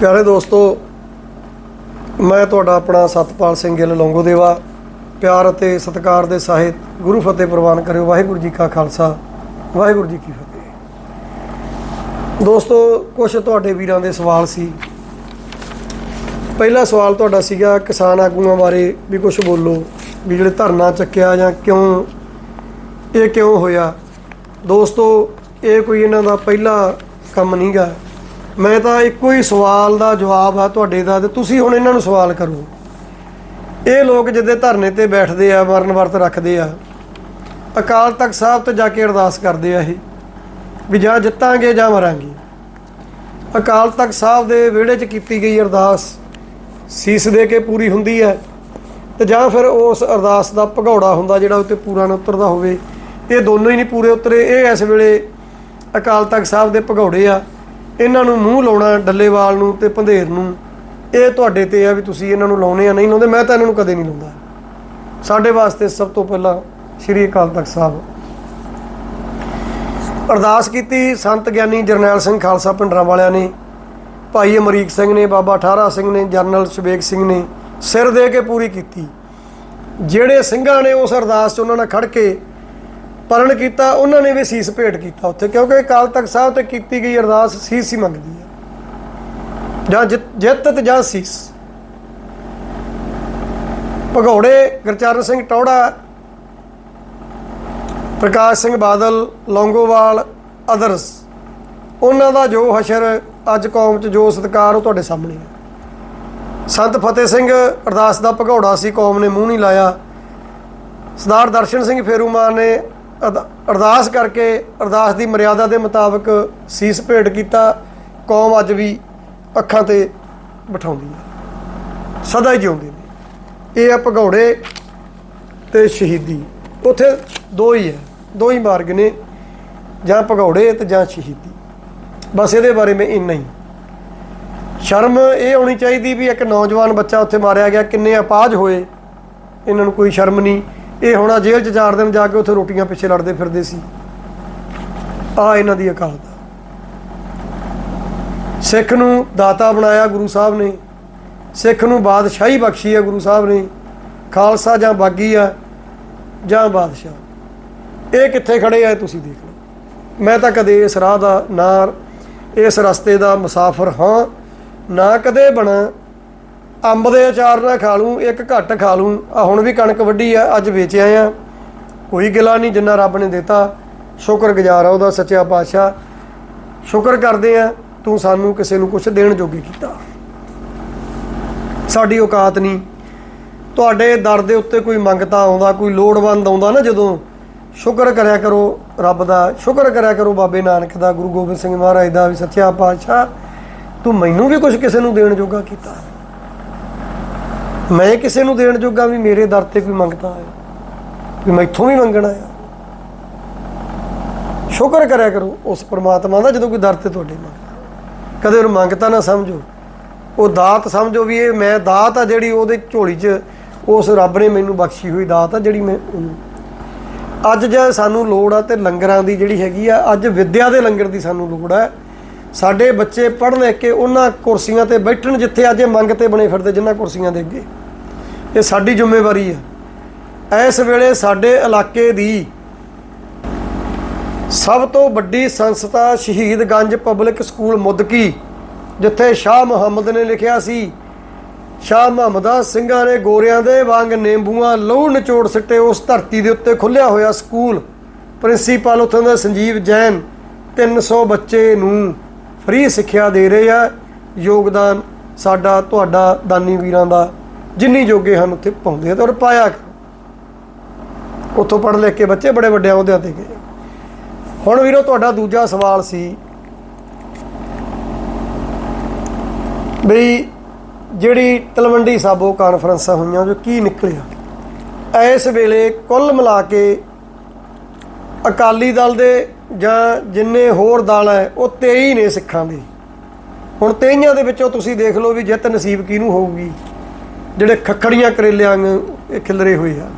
ਪਿਆਰੇ ਦੋਸਤੋ, ਮੈਂ ਤੁਹਾਡਾ ਆਪਣਾ ਸਤਪਾਲ ਸਿੰਘ ਗਿੱਲ ਲੌਂਗੋ ਦੇਵਾ ਪਿਆਰ ਅਤੇ ਸਤਿਕਾਰ ਦੇ ਸਾਹਿਤ ਗੁਰੂ ਫਤਿਹ ਪ੍ਰਵਾਨ ਕਰਿਓ। ਵਾਹਿਗੁਰੂ ਜੀ ਕਾ ਖਾਲਸਾ, ਵਾਹਿਗੁਰੂ ਜੀ ਕੀ ਫਤਿਹ। ਦੋਸਤੋ ਕੁਝ ਤੁਹਾਡੇ ਵੀਰਾਂ ਦੇ ਸਵਾਲ ਸੀ। ਪਹਿਲਾ ਸਵਾਲ ਤੁਹਾਡਾ ਸੀਗਾ, ਕਿਸਾਨ ਆਗੂਆਂ ਬਾਰੇ ਵੀ ਕੁਝ ਬੋਲੋ, ਵੀ ਜਿਹੜੇ ਧਰਨਾ ਚੱਕਿਆ ਜਾਂ ਕਿਉਂ, ਇਹ ਕਿਉਂ ਹੋਇਆ? ਦੋਸਤੋ, ਇਹ ਕੋਈ ਇਹਨਾਂ ਦਾ ਪਹਿਲਾ ਕੰਮ ਨਹੀਂਗਾ ਮੈਂ ਤਾਂ ਇੱਕੋ ਹੀ ਸਵਾਲ ਦਾ ਜਵਾਬ ਆ ਤੁਹਾਡੇ ਦਾ ਤੇ ਤੁਸੀਂ ਹੁਣ ਇਹਨਾਂ ਨੂੰ ਸਵਾਲ ਕਰੋ। ਇਹ ਲੋਕ ਜਿੱਦੇ ਧਰਨੇ ਤੇ ਬੈਠਦੇ ਆ, ਮਰਨ ਵਰਤ ਰੱਖਦੇ ਆ, ਅਕਾਲ ਤਖਤ ਸਾਹਿਬ ਤੇ ਜਾ ਕੇ ਅਰਦਾਸ ਕਰਦੇ ਆ ਇਹ, ਵੀ ਜਾਂ ਜਿੱਤਾਂਗੇ ਜਾਂ ਮਰਾਂਗੇ। ਅਕਾਲ ਤਖਤ ਸਾਹਿਬ ਦੇ ਵਿਹੜੇ 'ਚ ਕੀਤੀ ਗਈ ਅਰਦਾਸ ਸੀਸ ਦੇ ਕੇ ਪੂਰੀ ਹੁੰਦੀ ਹੈ ਤੇ ਜਾਂ ਫਿਰ ਉਸ ਅਰਦਾਸ ਦਾ ਭਗੌੜਾ ਹੁੰਦਾ ਜਿਹੜਾ ਉੱਤੇ ਪੂਰਾ ਨਾ ਉਤਰਦਾ ਹੋਵੇ। ਇਹ ਦੋਨੋਂ ਹੀ ਨਹੀਂ ਪੂਰੇ ਉਤਰੇ, ਇਹ ਇਸ ਵੇਲੇ ਅਕਾਲ ਤਖਤ ਸਾਹਿਬ ਦੇ ਭਗੌੜੇ ਆ। ਇਹਨਾਂ ਨੂੰ ਮੂੰਹ ਲਾਉਣਾ ਡੱਲੇਵਾਲ ਨੂੰ ਤੇ ਪੰਧੇਰ ਨੂੰ, ਇਹ ਤੁਹਾਡੇ ਤੇ ਆ ਵੀ ਤੁਸੀਂ ਇਹਨਾਂ ਨੂੰ ਲਾਉਣੇ ਆ, ਨਹੀਂ ਲਾਉਂਦੇ, ਮੈਂ ਤਾਂ ਇਹਨਾਂ ਨੂੰ ਕਦੇ ਨਹੀਂ ਲਾਉਂਦਾ। ਸਾਡੇ ਵਾਸਤੇ ਸਭ ਤੋਂ ਪਹਿਲਾਂ ਸ੍ਰੀ ਅਕਾਲ ਤਖਤ ਸਾਹਿਬ। ਅਰਦਾਸ ਕੀਤੀ ਸੰਤ ਗਿਆਨੀ ਜਰਨੈਲ ਸਿੰਘ ਖਾਲਸਾ ਪਿੰਡਰਾਂ ਵਾਲਿਆਂ ਨੇ, ਭਾਈ ਅਮਰੀਕ ਸਿੰਘ ਨੇ, ਬਾਬਾ ਠਾਰਾ ਸਿੰਘ ਨੇ, ਜਰਨਲ ਸੁਬੇਗ ਸਿੰਘ ਨੇ, ਸਿਰ ਦੇ ਕੇ ਪੂਰੀ ਕੀਤੀ। ਜਿਹੜੇ ਸਿੰਘਾਂ ਨੇ ਉਸ ਅਰਦਾਸ 'ਚ ਉਹਨਾਂ ਨਾਲ ਖੜ ਕੇ ਪਰਣ ਕੀਤਾ, ਉਹਨਾਂ ਨੇ ਵੀ ਸੀਸ ਭੇਟ ਕੀਤਾ ਉੱਥੇ, ਕਿਉਂਕਿ ਅਕਾਲ ਤਖਤ ਸਾਹਿਬ ਤੇ ਕੀਤੀ ਗਈ ਅਰਦਾਸ ਸੀਸ ਹੀ ਮੰਗਦੀ ਹੈ। ਜਾਂ ਜਿੱਤ- ਜਿੱਤ ਤੇ ਜਾਂ ਸੀਸ। ਭਗੌੜੇ, ਗੁਰਚਰਨ ਸਿੰਘ ਟੌੜਾ, ਪ੍ਰਕਾਸ਼ ਸਿੰਘ ਬਾਦਲ, ਲੌਂਗੋਵਾਲ, ਅਦਰਸ, ਉਹਨਾਂ ਦਾ ਜੋ ਹਸ਼ਰ ਅੱਜ ਕੌਮ 'ਚ ਜੋ ਸਤਿਕਾਰ ਉਹ ਤੁਹਾਡੇ ਸਾਹਮਣੇ ਹੈ। ਸੰਤ ਫਤਿਹ ਸਿੰਘ ਅਰਦਾਸ ਦਾ ਭਗੌੜਾ ਸੀ, ਕੌਮ ਨੇ ਮੂੰਹ ਨਹੀਂ ਲਾਇਆ। ਸਰਦਾਰ ਦਰਸ਼ਨ ਸਿੰਘ ਫੇਰੂਮਾਨ ਨੇ ਅਰਦਾਸ ਕਰਕੇ ਅਰਦਾਸ ਦੀ ਮਰਿਆਦਾ ਦੇ ਮੁਤਾਬਕ ਸੀਸ ਭੇਟ ਕੀਤਾ, ਕੌਮ ਅੱਜ ਵੀ ਅੱਖਾਂ ਤੇ ਬਿਠਾਉਂਦੀ ਹੈ। ਸਦਾ ਹੀ ਜਿਉਂਦੇ ਨੇ ਇਹ ਆ ਭਗੌੜੇ ਤੇ ਸ਼ਹੀਦੀ। ਉਥੇ ਦੋ ਹੀ ਹੈ, ਦੋ ਹੀ ਮਾਰਗ ਨੇ, ਜਾਂ ਭਗੌੜੇ ਤੇ ਜਾਂ ਸ਼ਹੀਦੀ। ਬਸ ਇਹਦੇ ਬਾਰੇ ਮੈਂ ਇੰਨਾ ਹੀ। ਸ਼ਰਮ ਇਹ ਹੋਣੀ ਚਾਹੀਦੀ ਵੀ ਇੱਕ ਨੌਜਵਾਨ ਬੱਚਾ ਉੱਥੇ ਮਾਰਿਆ ਗਿਆ, ਕਿੰਨੇ ਅਪਾਜ ਹੋਏ, ਇਹਨਾਂ ਨੂੰ ਕੋਈ ਸ਼ਰਮ ਨਹੀਂ। ਇਹ ਹੋਣਾ ਜੇਲ੍ਹ 'ਚ ਚਾਰ ਦਿਨ ਜਾ ਕੇ ਉੱਥੇ ਰੋਟੀਆਂ ਪਿੱਛੇ ਲੜਦੇ ਫਿਰਦੇ ਸੀ। ਆ ਇਹਨਾਂ ਦੀ ਅਕਾਲ ਦਾ ਸਿੱਖ ਨੂੰ ਦਾਤਾ ਬਣਾਇਆ ਗੁਰੂ ਸਾਹਿਬ ਨੇ। ਸਿੱਖ ਨੂੰ ਬਾਦਸ਼ਾਹੀ ਬਖਸ਼ੀ ਹੈ ਗੁਰੂ ਸਾਹਿਬ ਨੇ। ਖਾਲਸਾ ਜਾਂ ਬਾਗੀ ਆ ਜਾਂ ਬਾਦਸ਼ਾਹ। ਇਹ ਕਿੱਥੇ ਖੜੇ ਆ ਇਹ ਤੁਸੀਂ ਦੇਖ ਲਓ। ਮੈਂ ਤਾਂ ਕਦੇ ਇਸ ਰਾਹ ਦਾ, ਨਾ ਇਸ ਰਸਤੇ ਦਾ ਮੁਸਾਫਰ ਹਾਂ, ਨਾ ਕਦੇ ਬਣਾ ਅੰਬ ਦੇ ਅਚਾਰ ਨਾਲ ਖਾ ਲੂੰ, ਇੱਕ ਘੱਟ ਖਾ ਲੂੰ। ਆ ਹੁਣ ਵੀ ਕਣਕ ਵੱਢੀ ਆ, ਅੱਜ ਵੇਚਿਆ ਆ। ਕੋਈ ਗਿਲਾ ਨਹੀਂ ਜਿੰਨਾ ਰੱਬ ਨੇ ਦਿੱਤਾ। ਸ਼ੁਕਰਗੁਜ਼ਾਰ ਆ ਉਹਦਾ ਸੱਚਿਆ ਪਾਤਸ਼ਾਹ। ਸ਼ੁਕਰ ਕਰਦੇ ਆ, ਤੂੰ ਸਾਨੂੰ ਕਿਸੇ ਨੂੰ ਕੁਝ ਦੇਣ ਜੋਗੀ ਕੀਤਾ। ਸਾਡੀ ਔਕਾਤ ਨਹੀਂ। ਤੁਹਾਡੇ ਦਰ ਦੇ ਉੱਤੇ ਕੋਈ ਮੰਗਤਾ ਆਉਂਦਾ, ਕੋਈ ਲੋੜਵੰਦ ਆਉਂਦਾ ਨਾ ਜਦੋਂ। ਸ਼ੁਕਰ ਕਰਿਆ ਕਰੋ ਰੱਬ ਦਾ, ਸ਼ੁਕਰ ਕਰਿਆ ਕਰੋ ਬਾਬੇ ਨਾਨਕ ਦਾ, ਗੁਰੂ ਗੋਬਿੰਦ ਸਿੰਘ ਮਹਾਰਾਜ ਦਾ ਵੀ ਸੱਚਿਆ ਪਾਤਸ਼ਾਹ। ਤੂੰ ਮੈਨੂੰ ਵੀ ਕੁਝ ਕਿਸੇ ਨੂੰ ਦੇਣ ਜੋਗਾ ਕੀਤਾ। ਮੈਂ ਕਿਸੇ ਨੂੰ ਦੇਣ ਜੋਗਾ ਵੀ ਮੇਰੇ ਦਰ ਤੇ ਕੋਈ ਮੰਗਤਾ ਆਇਆ ਵੀ ਮੈਥੋਂ ਵੀ ਮੰਗਣਾ ਆ ਸ਼ੁਕਰ ਕਰਿਆ ਕਰੋ, ਉਸ ਪਰਮਾਤਮਾ ਦਾ ਜਦੋਂ ਕੋਈ ਦਰ ਤੇ ਤੁਹਾਡੇ ਮੰਗਦਾ ਕਦੇ ਉਹਨੂੰ ਮੰਗਤਾ ਨਾ ਸਮਝੋ। ਉਹ ਦਾਤ ਸਮਝੋ ਵੀ ਇਹ ਮੈਂ ਦਾਤ ਆ ਜਿਹੜੀ ਉਹਦੇ ਝੋਲੀ 'ਚ ਉਸ ਰੱਬ ਨੇ ਮੈਨੂੰ ਬਖਸ਼ੀ ਹੋਈ ਦਾਤ ਆ ਜਿਹੜੀ ਮੈਂ ਅੱਜ ਜੇ ਸਾਨੂੰ ਲੋੜ ਆ ਤੇ ਲੰਗਰਾਂ ਦੀ ਜਿਹੜੀ ਹੈਗੀ ਆ, ਅੱਜ ਵਿਦਿਆ ਦੇ ਲੰਗਰ ਦੀ ਸਾਨੂੰ ਲੋੜ ਆ। ਸਾਡੇ ਬੱਚੇ ਪੜ੍ਹ ਲੈ ਕੇ ਉਹਨਾਂ ਕੁਰਸੀਆਂ ਤੇ ਬੈਠਣ ਜਿੱਥੇ ਅੱਜ ਇਹ ਮੰਗ ਤੇ ਬਣੇ ਫਿਰਦੇ, ਜਿਨ੍ਹਾਂ ਕੁਰਸੀਆਂ ਦੇ ਅੱਗੇ। ਇਹ ਸਾਡੀ ਜ਼ਿੰਮੇਵਾਰੀ ਆ ਇਸ ਵੇਲੇ ਸਾਡੇ ਇਲਾਕੇ ਦੀ ਸਭ ਤੋਂ ਵੱਡੀ ਸੰਸਥਾ ਸ਼ਹੀਦਗੰਜ ਪਬਲਿਕ ਸਕੂਲ ਮੁੱਦਕੀ, ਜਿੱਥੇ ਸ਼ਾਹ ਮੁਹੰਮਦ ਨੇ ਲਿਖਿਆ ਸੀ, ਸ਼ਾਹ ਮੁਹੰਮਦਾ ਸਿੰਘਾਂ ਨੇ ਗੋਰਿਆਂ ਦੇ ਵਾਂਗ ਨਿੰਬੂਆਂ ਲਹੂ ਨਿਚੋੜ ਸਿੱਟੇ, ਉਸ ਧਰਤੀ ਦੇ ਉੱਤੇ ਖੁੱਲਿਆ ਹੋਇਆ ਸਕੂਲ। ਪ੍ਰਿੰਸੀਪਲ ਉੱਥੋਂ ਦਾ ਸੰਜੀਵ ਜੈਨ 300 ਬੱਚੇ ਨੂੰ ਫ੍ਰੀ ਸਿੱਖਿਆ ਦੇ ਰਹੇ ਆ, ਯੋਗਦਾਨ ਸਾਡਾ, ਤੁਹਾਡਾ, ਦਾਨੀ ਵੀਰਾਂ ਦਾ, ਜਿੰਨੀ ਜੋਗੇ ਹਨ ਉੱਥੇ ਪਾਉਂਦੇ ਆ ਤੇ ਔਰ ਪਾਇਆ ਕਰੋ। ਉੱਥੋਂ ਪੜ੍ਹ ਲਿਖ ਕੇ ਬੱਚੇ ਬੜੇ ਵੱਡੇ ਅਹੁਦਿਆਂ ਤੇ ਗਏ ਹੁਣ ਵੀਰੋ, ਤੁਹਾਡਾ ਦੂਜਾ ਸਵਾਲ ਸੀ ਬਈ ਜਿਹੜੀ ਤਲਵੰਡੀ ਸਾਬੋ ਕਾਨਫਰੰਸਾਂ ਹੋਈਆਂ, ਜੋ ਕੀ ਨਿਕਲਿਆ ਇਸ ਵੇਲੇ ਕੁੱਲ ਮਿਲਾ ਕੇ ਅਕਾਲੀ ਦਲ ਦੇ ਜਾਂ ਜਿੰਨੇ ਹੋਰ ਦਲ ਹੈ, ਉਹ 23 ਨੇ ਸਿੱਖਾਂ ਦੇ। ਹੁਣ 23 ਦੇ ਵਿੱਚੋਂ ਤੁਸੀਂ ਦੇਖ ਲਓ ਵੀ ਜਿੱਤ ਨਸੀਬ ਕਿਹਨੂੰ ਹੋਊਗੀ? ਜਿਹੜੇ ਖੱਖੜੀਆਂ ਕਰੇਲਿਆਂ ਵਾਂਗ ਇਹ ਖਿਲਰੇ ਹੋਏ ਆ।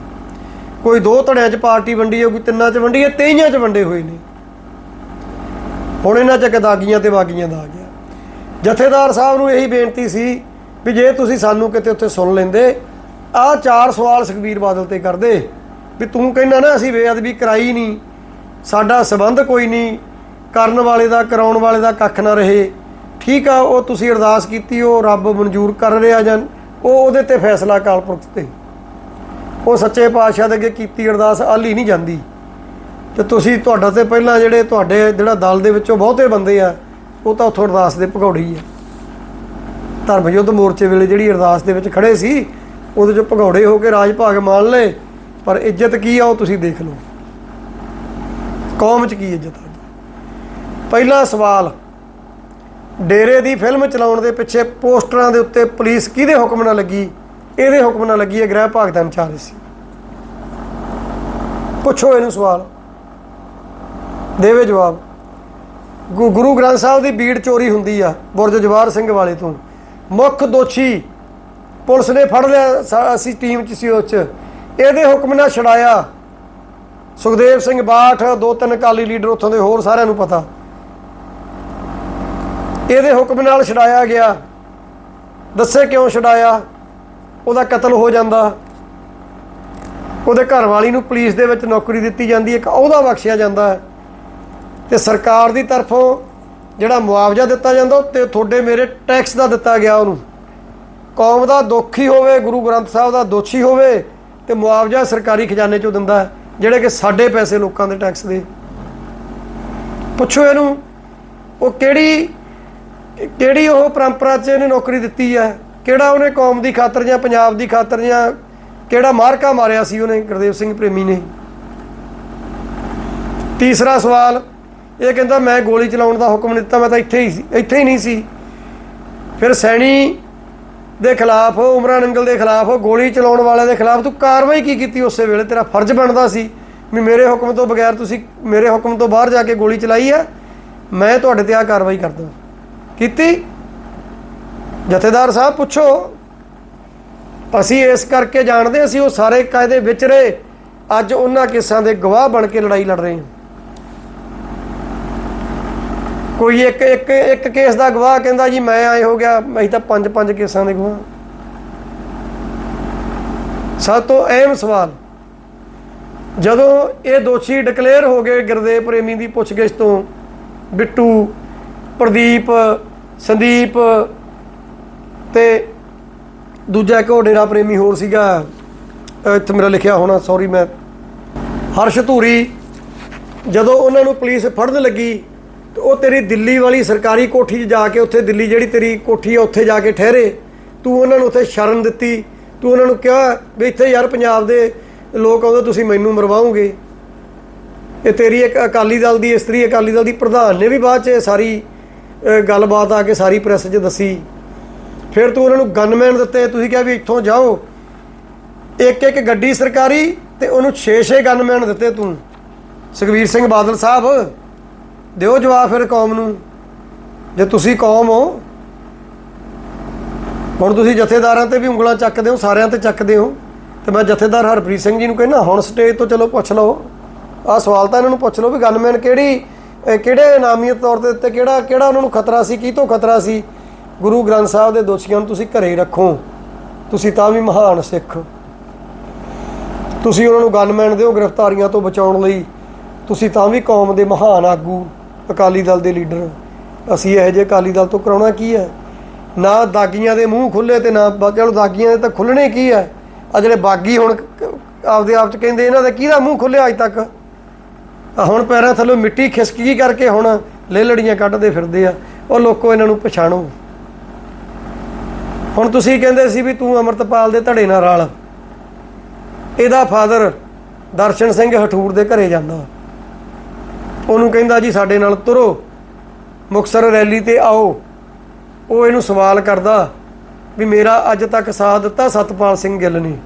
ਕੋਈ ਦੋ ਧੜਿਆਂ 'ਚ ਪਾਰਟੀ ਵੰਡੀ ਹੈ ਕੋਈ ਤਿੰਨਾਂ 'ਚ ਵੰਡੀ ਹੈ 23 'ਚ ਵੰਡੇ ਹੋਏ ਨੇ। ਹੁਣ ਇਹਨਾਂ 'ਚ ਕਦਾਗੀਆਂ ਤੇ ਬਾਗੀਆਂ ਦਾ ਆ ਗਿਆ। ਜਥੇਦਾਰ ਸਾਹਿਬ ਨੂੰ ਇਹੀ ਬੇਨਤੀ ਸੀ ਵੀ ਜੇ ਤੁਸੀਂ ਸਾਨੂੰ ਕਿਤੇ ਉੱਥੇ ਸੁਣ ਲੈਂਦੇ, ਆਹ ਚਾਰ ਸਵਾਲ ਸੁਖਬੀਰ ਬਾਦਲ ਤੇ ਕਰਦੇ, ਵੀ ਤੂੰ ਕਹਿੰਦਾ ਨਾ ਅਸੀਂ ਬੇਅਦਬੀ ਕਰਾਈ ਨਹੀਂ ਸਾਡਾ ਸਬੰਧ ਕੋਈ ਨਹੀਂ, ਕਰਨ ਵਾਲੇ ਦਾ, ਕਰਾਉਣ ਵਾਲੇ ਦਾ ਕੱਖ ਨਾ ਰਹੇ। ਠੀਕ ਆ, ਉਹ ਤੁਸੀਂ ਅਰਦਾਸ ਕੀਤੀ, ਉਹ ਰੱਬ ਮਨਜ਼ੂਰ ਕਰ ਰਿਹਾ ਜਾਂ ਉਹ ਉਹਦੇ ਤੇ ਫੈਸਲਾ ਅਕਾਲ ਪੁਰਖ ਤੇ। ਉਹ ਸੱਚੇ ਪਾਤਸ਼ਾਹ ਦੇ ਅੱਗੇ ਕੀਤੀ ਅਰਦਾਸ ਆਲੀ ਨਹੀਂ ਜਾਂਦੀ। ਤੇ ਤੁਸੀਂ ਤੁਹਾਡਾ ਤੇ ਪਹਿਲਾਂ ਜਿਹੜੇ ਤੁਹਾਡੇ ਜਿਹੜਾ ਦਲ ਦੇ ਵਿੱਚੋਂ ਬਹੁਤੇ ਬੰਦੇ ਆ, ਉਹ ਤਾਂ ਉੱਥੋਂ ਅਰਦਾਸ ਦੇ ਭਗੌੜੀ ਆ। ਧਰਮ ਯੁੱਧ ਮੋਰਚੇ ਵੇਲੇ ਜਿਹੜੀ ਅਰਦਾਸ ਦੇ ਵਿੱਚ ਖੜੇ ਸੀ, ਉਹਦੇ ਚੋਂ ਭਗੌੜੇ ਹੋ ਕੇ ਰਾਜ ਭਾਗ ਮਾਣ ਲਏ, ਪਰ ਇੱਜ਼ਤ ਕੀ ਆ, ਉਹ ਤੁਸੀਂ ਦੇਖ ਲਓ। ਕੌਮ 'ਚ ਕੀ ਇੱਜ਼ਤ ਆ ਪਹਿਲਾ ਸਵਾਲ, ਡੇਰੇ ਦੀ ਫਿਲਮ ਚਲਾਉਣ ਦੇ ਪਿੱਛੇ ਪੋਸਟਰਾਂ ਦੇ ਉੱਤੇ ਪੁਲਿਸ ਕਿਹਦੇ ਹੁਕਮ ਨਾਲ ਲੱਗੀ? ਇਹਦੇ ਹੁਕਮ ਨਾਲ ਲੱਗੀ ਇਹ ਗ੍ਰਹਿ ਭਾਗ ਦਾ ਇੰਚਾਰਜ ਸੀ। ਪੁੱਛੋ ਇਹਨੂੰ ਸਵਾਲ। ਦੇਵੇ ਜਵਾਬ। ਗੁ- ਗੁਰੂ ਗ੍ਰੰਥ ਸਾਹਿਬ ਦੀ ਬੀੜ ਚੋਰੀ ਹੁੰਦੀ ਆ, ਬੁਰਜ ਜਵਾਰ ਸਿੰਘ ਵਾਲੇ ਤੋਂ। ਮੁੱਖ ਦੋਸ਼ੀ ਪੁਲਿਸ ਨੇ ਫੜ ਲਿਆ ਅਸੀਂ ਟੀਮ ਚ ਸੀ ਉਸ ਚ। ਇਹਦੇ ਹੁਕਮ ਨਾਲ ਛਡਾਇਆ ਸੁਖਦੇਵ ਸਿੰਘ ਬਾਠ ਦੋ ਤਿੰਨ ਅਕਾਲੀ ਲੀਡਰ ਉੱਥੋਂ ਦੇ ਹੋਰ ਸਾਰਿਆਂ ਨੂੰ ਪਤਾ। ਇਹਦੇ ਹੁਕਮ ਨਾਲ ਛਡਾਇਆ ਗਿਆ। ਦੱਸੇ ਕਿਉਂ ਛਡਾਇਆ? ਉਹਦਾ ਕਤਲ ਹੋ ਜਾਂਦਾ। ਉਹਦੇ ਘਰ ਵਾਲੀ ਨੂੰ ਪੁਲਿਸ ਦੇ ਵਿੱਚ ਨੌਕਰੀ ਦਿੱਤੀ ਜਾਂਦੀ ਹੈ ਇੱਕ ਉਹਦਾ ਬਖਸ਼ਿਆ ਜਾਂਦਾ ਹੈ। ਤੇ ਸਰਕਾਰ ਦੀ ਤਰਫੋਂ ਜਿਹੜਾ ਮੁਆਵਜ਼ਾ ਦਿੱਤਾ ਜਾਂਦਾ ਉਹ ਤੇ ਤੁਹਾਡੇ ਮੇਰੇ ਟੈਕਸ ਦਾ ਦਿੱਤਾ ਗਿਆ ਉਹਨੂੰ। ਕੌਮ ਦਾ ਦੁੱਖ ਹੀ ਹੋਵੇ ਗੁਰੂ ਗ੍ਰੰਥ ਸਾਹਿਬ ਦਾ ਦੋਸ਼ੀ ਹੋਵੇ ਤੇ ਮੁਆਵਜ਼ਾ ਸਰਕਾਰੀ ਖਜ਼ਾਨੇ ਚੋਂ ਦਿੰਦਾ ਹੈ, ਜਿਹੜੇ ਕਿ ਸਾਡੇ ਪੈਸੇ ਲੋਕਾਂ ਦੇ ਟੈਕਸ ਦੇ। ਪੁੱਛੋ ਇਹਨੂੰ, ਉਹ ਕਿਹੜੀ ਕਿਹੜੀ ਉਹ ਪਰੰਪਰਾ 'ਚ ਇਹਨੇ ਨੌਕਰੀ ਦਿੱਤੀ ਹੈ ਕਿਹੜਾ ਉਹਨੇ ਕੌਮ ਦੀ ਖਾਤਰ ਜਾਂ ਪੰਜਾਬ ਦੀ ਖਾਤਰ ਜਾਂ ਕਿਹੜਾ ਮਾਰਕਾ ਮਾਰਿਆ ਸੀ ਉਹਨੇ ਗੁਰਦੇਵ ਸਿੰਘ ਪ੍ਰੇਮੀ ਨੇ? ਤੀਸਰਾ ਸਵਾਲ, ਇਹ ਕਹਿੰਦਾ ਮੈਂ ਗੋਲੀ ਚਲਾਉਣ ਦਾ ਹੁਕਮ ਨਹੀਂ ਦਿੱਤਾ, ਮੈਂ ਤਾਂ ਇੱਥੇ ਹੀ ਸੀ, ਇੱਥੇ ਹੀ ਨਹੀਂ ਸੀ। ਫਿਰ ਸੈਣੀ ਦੇ ਖਿਲਾਫ ਉਮਰਾਂ ਨੰਗਲ ਦੇ ਖਿਲਾਫ ਗੋਲੀ ਚਲਾਉਣ ਵਾਲਿਆਂ ਦੇ ਖਿਲਾਫ ਤੂੰ ਕਾਰਵਾਈ ਕੀ ਕੀਤੀ ਉਸੇ ਵੇਲੇ? ਤੇਰਾ ਫਰਜ਼ ਬਣਦਾ ਸੀ ਵੀ ਮੇਰੇ ਹੁਕਮ ਤੋਂ ਬਗੈਰ ਤੁਸੀਂ ਮੇਰੇ ਹੁਕਮ ਤੋਂ ਬਾਹਰ ਜਾ ਕੇ ਗੋਲੀ ਚਲਾਈ ਹੈ, ਮੈਂ ਤੁਹਾਡੇ ਤੇ ਆ ਕਾਰਵਾਈ ਕਰਦਾ। ਕੀਤੀ? ਜਥੇਦਾਰ ਸਾਹਿਬ, ਪੁੱਛੋ। ਅਸੀਂ ਇਸ ਕਰਕੇ ਜਾਣਦੇ ਅਸੀਂ ਉਹ ਸਾਰੇ ਕਾਇਦੇ ਵਿੱਚ ਰਹੇ ਅੱਜ ਉਹਨਾਂ ਕੇਸਾਂ ਦੇ ਗਵਾਹ ਬਣ ਕੇ ਲੜਾਈ ਲੜ ਰਹੇ ਹਾਂ। ਕੋਈ ਇੱਕ ਇੱਕ ਇੱਕ ਕੇਸ ਦਾ ਗਵਾਹ ਕਹਿੰਦਾ ਜੀ ਮੈਂ ਆਏ ਹੋ ਗਿਆ, ਅਸੀਂ ਤਾਂ ਪੰਜ ਪੰਜ ਕੇਸਾਂ ਦੇ ਗਵਾਹ ਸਭ ਤੋਂ ਅਹਿਮ ਸਵਾਲ, ਜਦੋਂ ਇਹ ਦੋਸ਼ੀ ਡਿਕਲੇਅਰ ਹੋ ਗਏ ਗੁਰਦੇਵ ਪ੍ਰੇਮੀ ਦੀ ਪੁੱਛਗਿੱਛ ਤੋਂ, ਬਿੱਟੂ, ਪ੍ਰਦੀਪ, ਸੰਦੀਪ ਤੇ ਦੂਜਾ ਇੱਕ ਉਹ ਡੇਰਾ ਪ੍ਰੇਮੀ ਹੋਰ ਸੀਗਾ ਇੱਥੇ ਮੇਰਾ ਲਿਖਿਆ ਹੋਣਾ ਸੌਰੀ ਮੈਂ, ਹਰਸ਼ ਧੂਰੀ, ਜਦੋਂ ਉਹਨਾਂ ਨੂੰ ਪੁਲਿਸ ਫੜਨ ਲੱਗੀ ਉਹ ਤੇਰੀ ਦਿੱਲੀ ਵਾਲੀ ਸਰਕਾਰੀ ਕੋਠੀ 'ਚ ਜਾ ਕੇ ਉੱਥੇ ਦਿੱਲੀ ਜਿਹੜੀ ਤੇਰੀ ਕੋਠੀ ਆ, ਉੱਥੇ ਜਾ ਕੇ ਠਹਿਰੇ। ਤੂੰ ਉਹਨਾਂ ਨੂੰ ਉੱਥੇ ਸ਼ਰਨ ਦਿੱਤੀ। ਤੂੰ ਉਹਨਾਂ ਨੂੰ ਕਿਹਾ ਵੀ ਇੱਥੇ ਯਾਰ ਪੰਜਾਬ ਦੇ ਲੋਕ ਆਉਂਦੇ, ਤੁਸੀਂ ਮੈਨੂੰ ਮਰਵਾਓਗੇ। ਇਹ ਤੇਰੀ ਇੱਕ ਅਕਾਲੀ ਦਲ ਦੀ ਇਸਤਰੀ ਅਕਾਲੀ ਦਲ ਦੀ ਪ੍ਰਧਾਨ ਨੇ ਵੀ ਬਾਅਦ 'ਚ ਸਾਰੀ ਗੱਲਬਾਤ ਆ ਕੇ ਸਾਰੀ ਪ੍ਰੈਸ 'ਚ ਦੱਸੀ। ਫਿਰ ਤੂੰ ਉਹਨਾਂ ਨੂੰ ਗਨਮੈਨ ਦਿੱਤੇ। ਤੁਸੀਂ ਕਿਹਾ ਵੀ ਇੱਥੋਂ ਜਾਓ। ਇੱਕ ਇੱਕ ਗੱਡੀ ਸਰਕਾਰੀ ਤੇ ਉਹਨੂੰ 6-6 ਗਨਮੈਨ ਦਿੱਤੇ ਤੂੰ। ਸੁਖਵੀਰ ਸਿੰਘ ਬਾਦਲ ਸਾਹਿਬ। ਦਿਓ ਜਵਾਬ ਫਿਰ ਕੌਮ ਨੂੰ। ਜੇ ਤੁਸੀਂ ਕੌਮ ਹੋ, ਹੁਣ ਤੁਸੀਂ ਜਥੇਦਾਰਾਂ ਤੇ ਵੀ ਉਂਗਲਾਂ ਚੱਕਦੇ ਹੋ, ਸਾਰਿਆਂ ਤੇ ਚੱਕਦੇ ਹੋ, ਤੇ ਮੈਂ ਜਥੇਦਾਰ ਹਰਪ੍ਰੀਤ ਸਿੰਘ ਜੀ ਨੂੰ ਕਹਿੰਦਾ, ਹੁਣ ਸਟੇਜ ਤੋਂ ਚਲੋ ਪੁੱਛ ਲਓ। ਆਹ ਸਵਾਲ ਤਾਂ ਇਹਨਾਂ ਨੂੰ ਪੁੱਛ ਲਓ ਵੀ ਗਨਮੈਨ ਕਿਹੜੀ ਕਿਹੜੇ ਇਨਾਮੀਅਤ ਤੌਰ ਤੇ ਉੱਤੇ ਕਿਹੜਾ ਕਿਹੜਾ ਉਹਨਾਂ ਨੂੰ ਖਤਰਾ ਸੀ, ਕੀ ਤੋਂ ਖਤਰਾ ਸੀ? ਗੁਰੂ ਗ੍ਰੰਥ ਸਾਹਿਬ ਦੇ ਦੋਸ਼ੀਆਂ ਨੂੰ ਤੁਸੀਂ ਘਰੇ ਰੱਖੋ। ਤੁਸੀਂ ਤਾਂ ਵੀ ਮਹਾਨ ਸਿੱਖ। ਤੁਸੀਂ ਉਹਨਾਂ ਨੂੰ ਗਨਮੈਨ ਦਿਓ ਗ੍ਰਿਫਤਾਰੀਆਂ ਤੋਂ ਬਚਾਉਣ ਲਈ। ਤੁਸੀਂ ਤਾਂ ਵੀ ਕੌਮ ਦੇ ਮਹਾਨ ਆਗੂ। ਅਕਾਲੀ ਦਲ ਦੇ ਲੀਡਰ। ਅਸੀਂ ਇਹੋ ਜਿਹੇ ਅਕਾਲੀ ਦਲ ਤੋਂ ਕਰਾਉਣਾ ਕੀ ਹੈ? ਨਾ ਦਾਗੀਆਂ ਦੇ ਮੂੰਹ ਖੁੱਲੇ ਤੇ ਨਾ ਚਲੋ ਦਾਗੀਆਂ ਦੇ ਤਾਂ ਖੁੱਲਣੇ ਕੀ ਹੈ? ਆ ਜਿਹੜੇ ਬਾਗੀ ਹੁਣ ਆਪਦੇ ਆਪ ਚ ਕਹਿੰਦੇ ਇਹਨਾਂ ਦਾ ਕਿਹਦਾ ਮੂੰਹ ਖੁੱਲਿਆ ਅੱਜ ਤੱਕ? ਹੁਣ ਪੈਰਾਂ ਥੱਲੋਂ ਮਿੱਟੀ ਖਿਸਕੀ ਕਰਕੇ ਹੁਣ ਲੇਲੜੀਆਂ ਕੱਢਦੇ ਫਿਰਦੇ ਆ। ਉਹ ਲੋਕੋ ਇਹਨਾਂ ਨੂੰ ਪਛਾਣੋ। ਹੁਣ ਤੁਸੀਂ ਕਹਿੰਦੇ ਸੀ ਵੀ ਤੂੰ ਅਮਰਤਪਾਲ ਦੇ ਧੜੇ ਨਾਲ ਰਲ। ਇਹਦਾ ਫਾਦਰ ਦਰਸ਼ਨ ਸਿੰਘ ਹਠੂਰ ਦੇ ਘਰੇ ਜਾਂਦਾ। ਉਹਨੂੰ ਕਹਿੰਦਾ ਜੀ ਸਾਡੇ ਨਾਲ ਤੁਰੋ। ਮੁਕਸਰ ਰੈਲੀ ਤੇ ਆਓ। ਉਹ ਇਹਨੂੰ ਸਵਾਲ ਕਰਦਾ ਵੀ ਮੇਰਾ ਅੱਜ ਤੱਕ ਸਾਥ ਦਿੱਤਾ ਸਤਪਾਲ ਸਿੰਘ ਗਿੱਲ ਨੇ।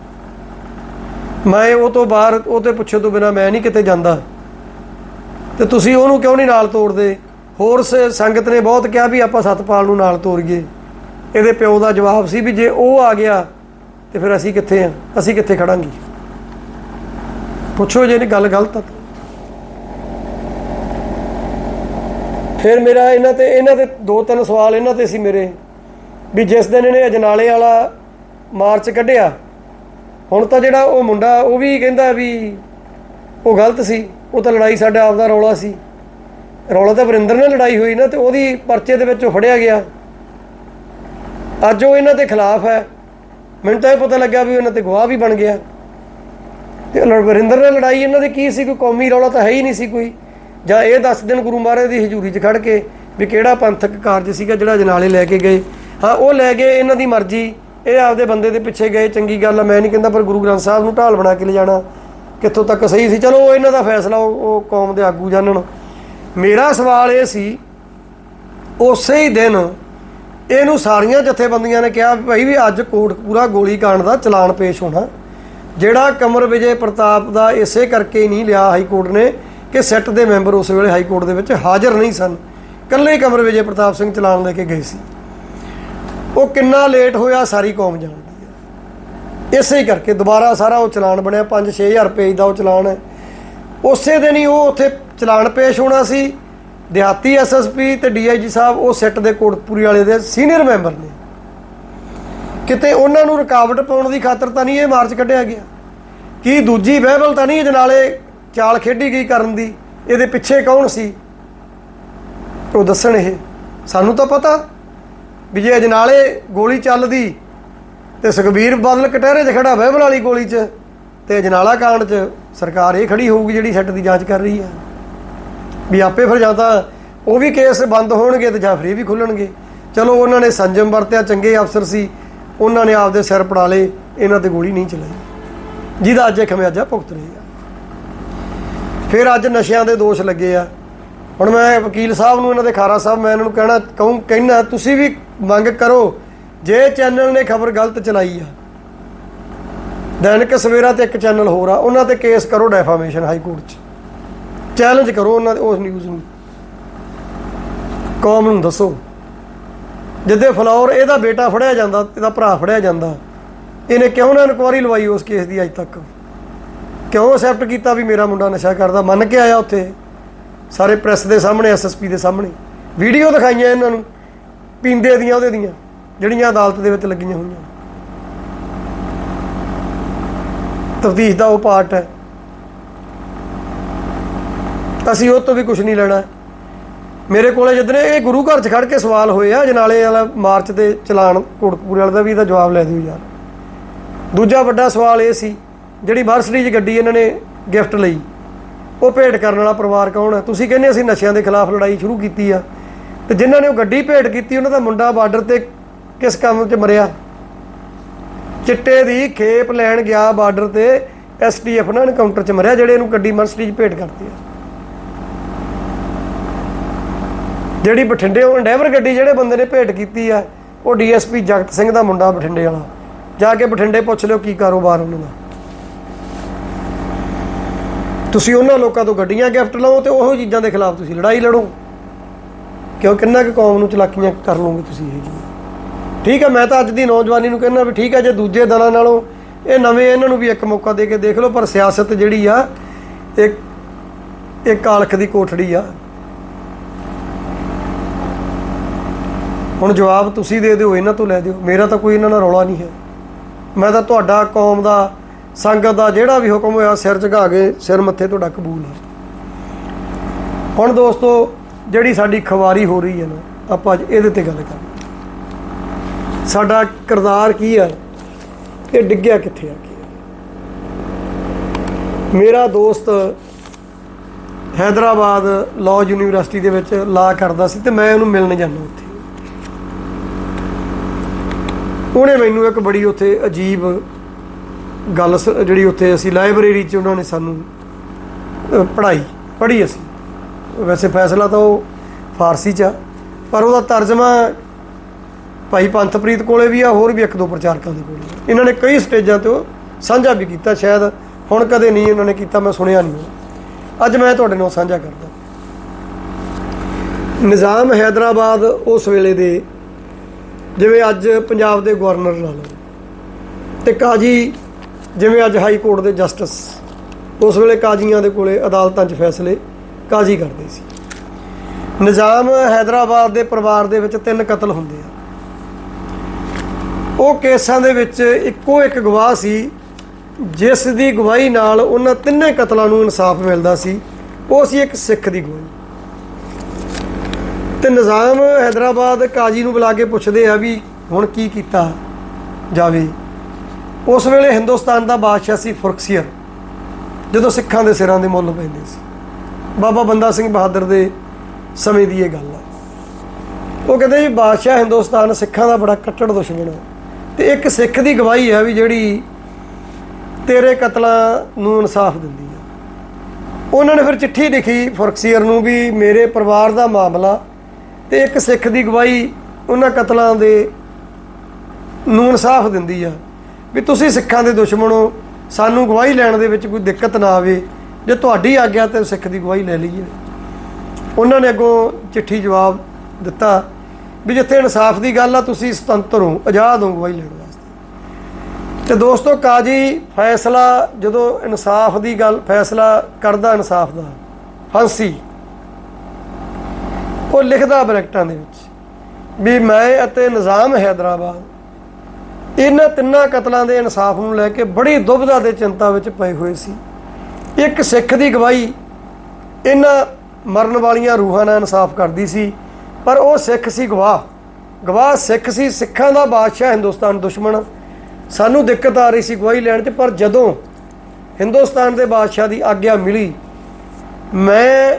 ਮੈਂ ਉਹ ਤੋਂ ਬਾਹਰ ਉਹ ਤੇ ਪੁੱਛੇ ਤੋਂ ਬਿਨਾ ਮੈਂ ਨਹੀਂ ਕਿਤੇ ਜਾਂਦਾ। ਤੇ ਤੁਸੀਂ ਉਹਨੂੰ ਕਿਉਂ ਨਹੀਂ ਨਾਲ ਤੋੜਦੇ ਹੋਰ ਸ- ਸੰਗਤ ਨੇ ਬਹੁਤ ਕਿਹਾ ਵੀ ਆਪਾਂ ਸਤਪਾਲ ਨੂੰ ਨਾਲ ਤੋਰੀਏ। ਇਹਦੇ ਪਿਓ ਦਾ ਜਵਾਬ ਸੀ ਵੀ ਜੇ ਉਹ ਆ ਗਿਆ ਤੇ ਫਿਰ ਅਸੀਂ ਕਿੱਥੇ ਆ? ਅਸੀਂ ਕਿੱਥੇ ਖੜਾਂਗੇ? ਪੁੱਛੋ ਜੇ ਇਹ ਗੱਲ ਗਲਤ ਆ ਫਿਰ ਮੇਰਾ ਇਹਨਾਂ ਤੇ ਇਹਨਾਂ ਤੇ ਦੋ ਤਿੰਨ ਸਵਾਲ ਇਹਨਾਂ ਤੇ ਸੀ ਮੇਰੇ, ਵੀ ਜਿਸ ਦਿਨ ਇਹਨੇ ਅਜਨਾਲੇ ਵਾਲਾ ਮਾਰਚ ਕੱਢਿਆ, ਹੁਣ ਤਾਂ ਜਿਹੜਾ ਉਹ ਮੁੰਡਾ ਉਹ ਵੀ ਕਹਿੰਦਾ ਵੀ ਉਹ ਗਲਤ ਸੀ, ਉਹ ਤਾਂ ਲੜਾਈ ਸਾਡਾ ਆਪਦਾ ਰੌਲਾ ਸੀ। ਰੌਲਾ ਤਾਂ ਵਰਿੰਦਰ ਨਾਲ ਲੜਾਈ ਹੋਈ ਨਾ ਤੇ ਉਹਦੀ ਪਰਚੇ ਦੇ ਵਿੱਚ ਉਹ ਫੜਿਆ ਗਿਆ। ਅੱਜ ਉਹ ਇਹਨਾਂ ਦੇ ਖਿਲਾਫ ਹੈ। ਮੈਨੂੰ ਤਾਂ ਇਹ ਪਤਾ ਲੱਗਾ ਵੀ ਉਹਨਾਂ ਤੇ ਗਵਾਹ ਵੀ ਬਣ ਗਿਆ। ਤੇ ਵਰਿੰਦਰ ਨਾਲ ਲੜਾਈ ਇਹਨਾਂ ਦੇ ਕੀ ਸੀ? ਕੋਈ ਕੌਮੀ ਰੌਲਾ ਤਾਂ ਹੈ ਹੀ ਨਹੀਂ ਸੀ ਕੋਈ। ਜਾਂ ਇਹ ਦੱਸ ਦੇਣ ਗੁਰੂ ਮਹਾਰਾਜ ਦੀ ਹਜ਼ੂਰੀ 'ਚ ਖੜ ਕੇ ਵੀ ਕਿਹੜਾ ਪੰਥਕ ਕਾਰਜ ਸੀਗਾ ਜਿਹੜਾ ਜਨਾਲੇ ਲੈ ਕੇ ਗਏ। ਹਾਂ, ਉਹ ਲੈ ਗਏ, ਇਹਨਾਂ ਦੀ ਮਰਜ਼ੀ। ਇਹ ਆਪਦੇ ਬੰਦੇ ਦੇ ਪਿੱਛੇ ਗਏ, ਚੰਗੀ ਗੱਲ ਆ, ਮੈਂ ਨਹੀਂ ਕਹਿੰਦਾ ਪਰ ਗੁਰੂ ਗ੍ਰੰਥ ਸਾਹਿਬ ਨੂੰ ਢਾਲ ਬਣਾ ਕੇ ਲਿਜਾਣਾ ਕਿੱਥੋਂ ਤੱਕ ਸਹੀ ਸੀ? ਚਲੋ, ਉਹ ਇਹਨਾਂ ਦਾ ਫੈਸਲਾ, ਉਹ ਕੌਮ ਦੇ ਆਗੂ ਜਾਣਨ। ਮੇਰਾ ਸਵਾਲ ਇਹ ਸੀ, ਉਸੇ ਹੀ ਦਿਨ ਇਹਨੂੰ ਸਾਰੀਆਂ ਜਥੇਬੰਦੀਆਂ ਨੇ ਕਿਹਾ ਵੀ ਭਾਈ ਵੀ ਅੱਜ ਕੋਟਕਪੂਰਾ ਗੋਲੀ ਕਾਂਡ ਦਾ ਚਲਾਨ ਪੇਸ਼ ਹੋਣਾ। ਜਿਹੜਾ ਕਮਰ ਵਿਜੇ ਪ੍ਰਤਾਪ ਦਾ ਇਸੇ ਕਰਕੇ ਨਹੀਂ ਲਿਆ ਹਾਈ ਕੋਰਟ ਨੇ ਕਿ ਸੈੱਟ ਦੇ ਮੈਂਬਰ ਉਸ ਵੇਲੇ ਹਾਈ ਕੋਰਟ ਦੇ ਵਿੱਚ ਹਾਜ਼ਰ ਨਹੀਂ ਸਨ। ਇਕੱਲੇ ਕਮਰ ਵਿਜੇ ਪ੍ਰਤਾਪ ਸਿੰਘ ਚਲਾਨ ਲੈ ਕੇ ਗਏ ਸੀ। ਉਹ ਕਿੰਨਾ ਲੇਟ ਹੋਇਆ ਸਾਰੀ ਕੌਮ ਜਾਣਦੀ ਹੈ। ਇਸੇ ਕਰਕੇ ਦੁਬਾਰਾ ਸਾਰਾ ਉਹ ਚਲਾਨ ਬਣਿਆ 5-6000 ਪੇਜ ਦਾ ਉਹ ਚਲਾਨ ਹੈ। ਉਸੇ ਦਿਨ ਹੀ ਉਹ ਉੱਥੇ ਚਲਾਨ ਪੇਸ਼ ਹੋਣਾ ਸੀ। ਦਿਹਾਤੀ ਐਸਐਸਪੀ ਤੇ ਡੀਆਈਜੀ ਸਾਹਿਬ ਉਹ ਸੈੱਟ ਦੇ ਕੋਟਪੂਰੀ ਵਾਲੇ ਦੇ ਸੀਨੀਅਰ ਮੈਂਬਰ ਨੇ। ਕਿਤੇ ਉਹਨਾਂ ਨੂੰ ਰੁਕਾਵਟ ਪਾਉਣ ਦੀ ਖਾਤਰ ਤਾਂ ਨਹੀਂ ਇਹ ਮਾਰਚ ਕੱਢਿਆ ਗਿਆ। ਕੀ ਦੂਜੀ ਬਹਿਬਲ ਤਾਂ ਨਹੀਂ ਇਹ ਚਾਲ ਖੇਡੀ ਗਈ ਕਰਨ ਦੀ, ਇਹਦੇ ਪਿੱਛੇ ਕੌਣ ਸੀ? ਉਹ ਦੱਸਣ ਇਹ। ਸਾਨੂੰ ਤਾਂ ਪਤਾ ਵੀ ਜੇ ਅਜਨਾਲੇ ਗੋਲੀ ਚੱਲਦੀ ਤੇ ਸੁਖਬੀਰ ਬਾਦਲ ਕਟਹਿਰੇ 'ਚ ਖੜਾ ਬਹਿਬਲ ਵਾਲੀ ਗੋਲੀ 'ਚ ਤੇ ਅਜਨਾਲਾ ਕਾਂਡ 'ਚ ਸਰਕਾਰ ਇਹ ਖੜੀ ਹੋਊਗੀ ਜਿਹੜੀ ਸੈੱਟ ਦੀ ਜਾਂਚ ਕਰ ਰਹੀ ਹੈ। ਵੀ ਆਪੇ ਫਿਰ ਜਾਂ ਤਾਂ ਉਹ ਵੀ ਕੇਸ ਬੰਦ ਹੋਣਗੇ ਤੇ ਜਾਂ ਫਿਰ ਇਹ ਵੀ ਖੁੱਲਣਗੇ। ਚਲੋ ਉਹਨਾਂ ਨੇ ਸੰਜਮ ਵਰਤਿਆ, ਚੰਗੇ ਅਫਸਰ ਸੀ। ਉਹਨਾਂ ਨੇ ਆਪਦੇ ਸਿਰ ਪੜਾ ਲਏ, ਇਹਨਾਂ ਤੇ ਗੋਲੀ ਨਹੀਂ ਚਲਾਈ। ਜਿਹਦਾ ਅੱਜ ਖਮਿਆਜਾ ਭੁਗਤ ਰਹੇ ਆ। ਫਿਰ ਅੱਜ ਨਸ਼ਿਆਂ ਦੇ ਦੋਸ਼ ਲੱਗੇ ਆ। ਹੁਣ ਮੈਂ ਵਕੀਲ ਸਾਹਿਬ ਨੂੰ, ਇਹਨਾਂ ਦੇ ਖਾਰਾ ਸਾਹਿਬ, ਮੈਂ ਇਹਨਾਂ ਨੂੰ ਕਹਿਣਾ, ਕਹੂੰ ਕਹਿਣਾ ਤੁਸੀਂ ਵੀ ਮੰਗ ਕਰੋ, ਜੇ ਚੈਨਲ ਨੇ ਖਬਰ ਗਲਤ ਚਲਾਈ ਆ, ਦੈਨਿਕ ਸਵੇਰਾ ਤੇ ਇੱਕ ਚੈਨਲ ਹੋਰ ਆ, ਉਹਨਾਂ ਤੇ ਕੇਸ ਕਰੋ ਡੈਫਾਮੇਸ਼ਨ ਹਾਈ ਕੋਰਟ 'ਚ। ਚੈਲੰਜ ਕਰੋ ਉਹਨਾਂ ਦੇ ਉਸ ਨਿਊਜ਼ ਨੂੰ। ਕੌਮ ਨੂੰ ਦੱਸੋ। ਜਿੱਦੇ ਫਲੌਰ ਇਹਦਾ ਬੇਟਾ ਫੜਿਆ ਜਾਂਦਾ, ਇਹਦਾ ਭਰਾ ਫੜਿਆ ਜਾਂਦਾ, ਇਹਨੇ ਕਿਉਂ ਨਾ ਇਨਕੁਆਰੀ ਲਵਾਈ ਉਸ ਕੇਸ ਦੀ ਅੱਜ ਤੱਕ? ਕਿਉਂ ਅਸੈਪਟ ਕੀਤਾ ਵੀ ਮੇਰਾ ਮੁੰਡਾ ਨਸ਼ਾ ਕਰਦਾ? ਮੰਨ ਕੇ ਆਇਆ ਉੱਥੇ। ਸਾਰੇ ਪ੍ਰੈਸ ਦੇ ਸਾਹਮਣੇ ਐਸਐਸਪੀ ਦੇ ਸਾਹਮਣੇ। ਵੀਡੀਓ ਦਿਖਾਈਆਂ ਇਹਨਾਂ ਨੂੰ। ਪੀਂਦੇ ਦੀਆਂ, ਉਹਦੇ ਦੀਆਂ। ਜਿਹੜੀਆਂ ਅਦਾਲਤ ਦੇ ਵਿੱਚ ਲੱਗੀਆਂ ਹੋਈਆਂ। ਤਫਤੀਸ਼ ਦਾ ਉਹ ਪਾਰਟ ਹੈ। ਅਸੀਂ ਉਹ ਤੋਂ ਵੀ ਕੁਝ ਨਹੀਂ ਲੈਣਾ। ਮੇਰੇ ਕੋਲੇ ਜਦੋਂ ਇਹ ਗੁਰੂ ਘਰ 'ਚ ਖੜ ਕੇ ਸਵਾਲ ਹੋਏ ਆ, ਜਨਾਲੇ ਵਾਲਾ ਮਾਰਚ ਤੇ ਚਲਾਨ ਕੋਟਕਪੂਰੇ ਵਾਲੇ ਦਾ ਵੀ ਇਹਦਾ ਜਵਾਬ ਲੈ ਦਿਓ ਯਾਰ। ਦੂਜਾ ਵੱਡਾ ਸਵਾਲ ਇਹ ਸੀ ਜਿਹੜੀ ਮਰਸਡੀਜ਼ ਗੱਡੀ ਇਹਨਾਂ ਨੇ ਗਿਫਟ ਲਈ, ਉਹ ਭੇਟ ਕਰਨ ਵਾਲਾ ਪਰਿਵਾਰ ਕੌਣ ਹੈ ਤੁਸੀਂ ਕਹਿੰਦੇ ਅਸੀਂ ਨਸ਼ਿਆਂ ਦੇ ਖਿਲਾਫ ਲੜਾਈ ਸ਼ੁਰੂ ਕੀਤੀ ਆ। ਤੇ ਜਿਨ੍ਹਾਂ ਨੇ ਉਹ ਗੱਡੀ ਭੇਟ ਕੀਤੀ, ਉਹਨਾਂ ਦਾ ਮੁੰਡਾ ਬਾਰਡਰ ਤੇ ਕਿਸ ਕੰਮ 'ਚ ਮਰਿਆ? ਚਿੱਟੇ ਦੀ ਖੇਪ ਲੈਣ ਗਿਆ ਬਾਰਡਰ ਤੇ ਐਸਟੀਐਫ ਨਾਲ ਐਨਕਾਊਂਟਰ 'ਚ ਮਰਿਆ, ਜਿਹੜੇ ਇਹਨੂੰ ਗੱਡੀ ਮਰਸਡੀਜ਼ ਭੇਟ ਕਰਤੀ ਆ। ਜਿਹੜੀ ਬਠਿੰਡੇ, ਉਹ ਡਰਾਈਵਰ ਗੱਡੀ ਜਿਹੜੇ ਬੰਦੇ ਨੇ ਭੇਟ ਕੀਤੀ ਆ, ਉਹ ਡੀਐਸਪੀ ਜਗਤ ਸਿੰਘ ਦਾ ਮੁੰਡਾ ਬਠਿੰਡੇ ਵਾਲਾ। ਜਾ ਕੇ ਬਠਿੰਡੇ ਪੁੱਛ ਲਿਓ ਕੀ ਕਾਰੋਬਾਰ ਉਹਨਾਂ ਦਾ। ਤੁਸੀਂ ਉਹਨਾਂ ਲੋਕਾਂ ਤੋਂ ਗੱਡੀਆਂ ਗਿਫਟ ਲਓ ਤੇ ਉਹੋ ਚੀਜ਼ਾਂ ਦੇ ਖਿਲਾਫ ਤੁਸੀਂ ਲੜਾਈ ਲੜੋ। ਕਿਉਂ ਕਿੰਨਾ ਕੁ ਕੌਮ ਨੂੰ ਚਲਾਕੀਆਂ ਕਰ ਲਓਗੇ ਤੁਸੀਂ ਇਹ ਜੀ ਠੀਕ ਹੈ, ਮੈਂ ਤਾਂ ਅੱਜ ਦੀ ਨੌਜਵਾਨੀ ਨੂੰ ਕਹਿੰਦਾ ਵੀ ਠੀਕ ਹੈ, ਜੇ ਦੂਜੇ ਦਲਾਂ ਨਾਲੋਂ ਇਹ ਨਵੇਂ ਇਹਨਾਂ ਨੂੰ ਵੀ ਇੱਕ ਮੌਕਾ ਦੇ ਕੇ ਦੇਖ ਲਓ, ਪਰ ਸਿਆਸਤ ਜਿਹੜੀ ਆ, ਇੱਕ ਇੱਕ ਕਾਲਖ ਦੀ ਕੋਠੜੀ ਆ। ਹੁਣ ਜਵਾਬ ਤੁਸੀਂ ਦੇ ਦਿਓ, ਇਹਨਾਂ ਤੋਂ ਲੈ ਦਿਓ। ਮੇਰਾ ਤਾਂ ਕੋਈ ਇਹਨਾਂ ਨਾਲ ਰੌਲਾ ਨਹੀਂ ਹੈ। ਮੈਂ ਤਾਂ ਤੁਹਾਡਾ ਕੌਮ ਦਾ ਸੰਗਤ ਦਾ ਜਿਹੜਾ ਵੀ ਹੁਕਮ ਹੋਇਆ ਸਿਰ ਝੁਕਾ ਕੇ ਸਿਰ ਮੱਥੇ ਤੁਹਾਡਾ ਕਬੂਲ ਹੈ ਹੁਣ ਦੋਸਤੋ, ਜਿਹੜੀ ਸਾਡੀ ਖਵਾਰੀ ਹੋ ਰਹੀ ਹੈ ਨਾ, ਆਪਾਂ ਅੱਜ ਇਹਦੇ ਤੇ ਗੱਲ ਕਰਾਂਗੇ। ਸਾਡਾ ਕਿਰਦਾਰ ਕੀ ਹੈ ਇਹ ਡਿੱਗਿਆ ਕਿੱਥੇ ਆ? ਕੇ ਮੇਰਾ ਦੋਸਤ ਹੈਦਰਾਬਾਦ ਲਾਅ ਯੂਨੀਵਰਸਿਟੀ ਦੇ ਵਿੱਚ ਲਾ ਕਰਦਾ ਸੀ ਤੇ ਮੈਂ ਉਹਨੂੰ ਮਿਲਣ ਜਾਂਦਾ ਉੱਥੇ। ਉਹਨੇ ਮੈਨੂੰ ਇੱਕ ਬੜੀ ਉੱਥੇ ਅਜੀਬ ਗੱਲ ਸ- ਜਿਹੜੀ ਉੱਥੇ ਅਸੀਂ ਲਾਇਬ੍ਰੇਰੀ 'ਚ ਉਹਨਾਂ ਨੇ ਸਾਨੂੰ ਪੜ੍ਹਾਈ, ਪੜ੍ਹੀ ਅਸੀਂ। ਵੈਸੇ ਫੈਸਲਾ ਤਾਂ ਉਹ ਫਾਰਸੀ 'ਚ ਆ, ਪਰ ਉਹਦਾ ਤਰਜਮਾ ਭਾਈ ਪੰਥਪ੍ਰੀਤ ਕੋਲੇ ਵੀ ਆ, ਹੋਰ ਵੀ ਇੱਕ ਦੋ ਪ੍ਰਚਾਰਕਾਂ ਦੇ ਕੋਲੇ ਇਹਨਾਂ ਨੇ ਕਈ ਸਟੇਜਾਂ ਤੇ ਉਹ ਸਾਂਝਾ ਵੀ ਕੀਤਾ, ਸ਼ਾਇਦ ਹੁਣ ਕਦੇ ਨਹੀਂ ਇਹਨਾਂ ਨੇ ਕੀਤਾ, ਮੈਂ ਸੁਣਿਆ ਨਹੀਂ। ਉਹ। ਅੱਜ ਮੈਂ ਤੁਹਾਡੇ ਨਾਲ ਸਾਂਝਾ ਕਰਦਾ। ਨਿਜ਼ਾਮ ਹੈਦਰਾਬਾਦ ਉਸ ਵੇਲੇ ਦੇ, ਜਿਵੇਂ ਅੱਜ ਪੰਜਾਬ ਦੇ ਗਵਰਨਰ ਲਾ ਲਓ, ਤੇ ਕਾਜੀ ਜਿਵੇਂ ਅੱਜ ਹਾਈ ਕੋਰਟ ਦੇ ਜਸਟਿਸ ਉਸ ਵੇਲੇ ਕਾਜ਼ੀਆਂ ਦੇ ਕੋਲੇ ਅਦਾਲਤਾਂ 'ਚ ਫੈਸਲੇ ਕਾਜ਼ੀ ਕਰਦੇ ਸੀ। ਨਿਜ਼ਾਮ ਹైదరాబాద్ ਦੇ ਪਰਿਵਾਰ ਦੇ ਵਿੱਚ ਤਿੰਨ ਕਤਲ ਹੁੰਦੇ ਆ। ਉਹ ਕੇਸਾਂ ਦੇ ਵਿੱਚ ਇੱਕੋ ਇੱਕ ਗਵਾਹ ਸੀ, ਜਿਸ ਦੀ ਗਵਾਹੀ ਨਾਲ ਉਹਨਾਂ ਤਿੰਨੇ ਕਤਲਾਂ ਨੂੰ ਇਨਸਾਫ ਮਿਲਦਾ ਸੀ। ਉਹ ਸੀ ਇੱਕ ਸਿੱਖ ਦੀ ਗਵਾਹੀ। ਤੇ ਨਿਜ਼ਾਮ ਹైదరాబాద్ ਕਾਜ਼ੀ ਨੂੰ ਬੁਲਾ ਕੇ ਪੁੱਛਦੇ ਆ ਵੀ ਹੁਣ ਕੀ ਕੀਤਾ ਜਾਵੇ। ਉਸ ਵੇਲੇ ਹਿੰਦੁਸਤਾਨ ਦਾ ਬਾਦਸ਼ਾਹ ਸੀ ਫੁਰਕਸੀਅਰ, ਜਦੋਂ ਸਿੱਖਾਂ ਦੇ ਸਿਰਾਂ ਦੇ ਮੁੱਲ ਪੈਂਦੇ ਸੀ। ਬਾਬਾ ਬੰਦਾ ਸਿੰਘ ਬਹਾਦਰ ਦੇ ਸਮੇਂ ਦੀ ਇਹ ਗੱਲ ਆ। ਉਹ ਕਹਿੰਦੇ ਜੀ, ਬਾਦਸ਼ਾਹ ਹਿੰਦੁਸਤਾਨ ਸਿੱਖਾਂ ਦਾ ਬੜਾ ਕੱਟੜ ਦੁਸ਼ਮਣ ਹੈ ਤੇ ਇੱਕ ਸਿੱਖ ਦੀ ਗਵਾਹੀ ਹੈ ਵੀ ਜਿਹੜੀ ਤੇਰੇ ਕਤਲਾਂ ਨੂੰ ਇਨਸਾਫ ਦਿੰਦੀ ਹੈ ਉਹਨਾਂ ਨੇ ਫਿਰ ਚਿੱਠੀ ਲਿਖੀ ਫੁਰਕਸੀਅਰ ਨੂੰ ਵੀ, ਮੇਰੇ ਪਰਿਵਾਰ ਦਾ ਮਾਮਲਾ। ਤੇ ਇੱਕ ਸਿੱਖ ਦੀ ਗਵਾਹੀ ਉਹਨਾਂ ਕਤਲਾਂ ਦੇ ਨੂੰ ਇਨਸਾਫ ਦਿੰਦੀ ਆ। ਵੀ ਤੁਸੀਂ ਸਿੱਖਾਂ ਦੇ ਦੁਸ਼ਮਣ ਹੋ ਸਾਨੂੰ ਗਵਾਹੀ ਲੈਣ ਦੇ ਵਿੱਚ ਕੋਈ ਦਿੱਕਤ ਨਾ ਆਵੇ। ਜੇ ਤੁਹਾਡੀ ਆਗਿਆ ਤੇ ਸਿੱਖ ਦੀ ਗਵਾਹੀ ਲੈ ਲਈਏ। ਉਹਨਾਂ ਨੇ ਅੱਗੋਂ ਚਿੱਠੀ ਜਵਾਬ ਦਿੱਤਾ ਵੀ ਜਿੱਥੇ ਇਨਸਾਫ ਦੀ ਗੱਲ ਆ, ਤੁਸੀਂ ਸੁਤੰਤਰ ਹੋ, ਆਜ਼ਾਦ ਹੋ ਗਵਾਹੀ ਲੈਣ ਵਾਸਤੇ। ਤੇ ਦੋਸਤੋ ਕਾਜੀ, ਫੈਸਲਾ ਜਦੋਂ ਇਨਸਾਫ ਦੀ ਗੱਲ, ਫੈਸਲਾ ਕਰਦਾ ਇਨਸਾਫ ਦਾ, ਫਾਂਸੀ। ਉਹ ਲਿਖਦਾ ਬਰੈਕਟਾਂ ਦੇ ਵਿੱਚ ਵੀ ਮੈਂ ਅਤੇ ਨਿਜ਼ਾਮ ਹੈਦਰਾਬਾਦ ਇਹਨਾਂ ਤਿੰਨਾਂ ਕਤਲਾਂ ਦੇ ਇਨਸਾਫ ਨੂੰ ਲੈ ਕੇ ਬੜੀ ਦੁਬਿਧਾ ਦੇ ਚਿੰਤਾ ਵਿੱਚ ਪਏ ਹੋਏ ਸੀ। ਇੱਕ ਸਿੱਖ ਦੀ ਗਵਾਹੀ ਇਹਨਾਂ ਮਰਨ ਵਾਲੀਆਂ ਰੂਹਾਂ ਨਾਲ ਇਨਸਾਫ ਕਰਦੀ ਸੀ, ਪਰ ਉਹ ਸਿੱਖ ਸੀ ਗਵਾਹ। ਗਵਾਹ ਸਿੱਖ ਸੀ, ਸਿੱਖਾਂ ਦਾ ਬਾਦਸ਼ਾਹ ਹਿੰਦੁਸਤਾਨ ਦੁਸ਼ਮਣ। ਸਾਨੂੰ ਦਿੱਕਤ ਆ ਰਹੀ ਸੀ ਗਵਾਹੀ ਲੈਣ 'ਚ, ਪਰ ਜਦੋਂ ਹਿੰਦੁਸਤਾਨ ਦੇ ਬਾਦਸ਼ਾਹ ਦੀ ਆਗਿਆ ਮਿਲੀ, ਮੈਂ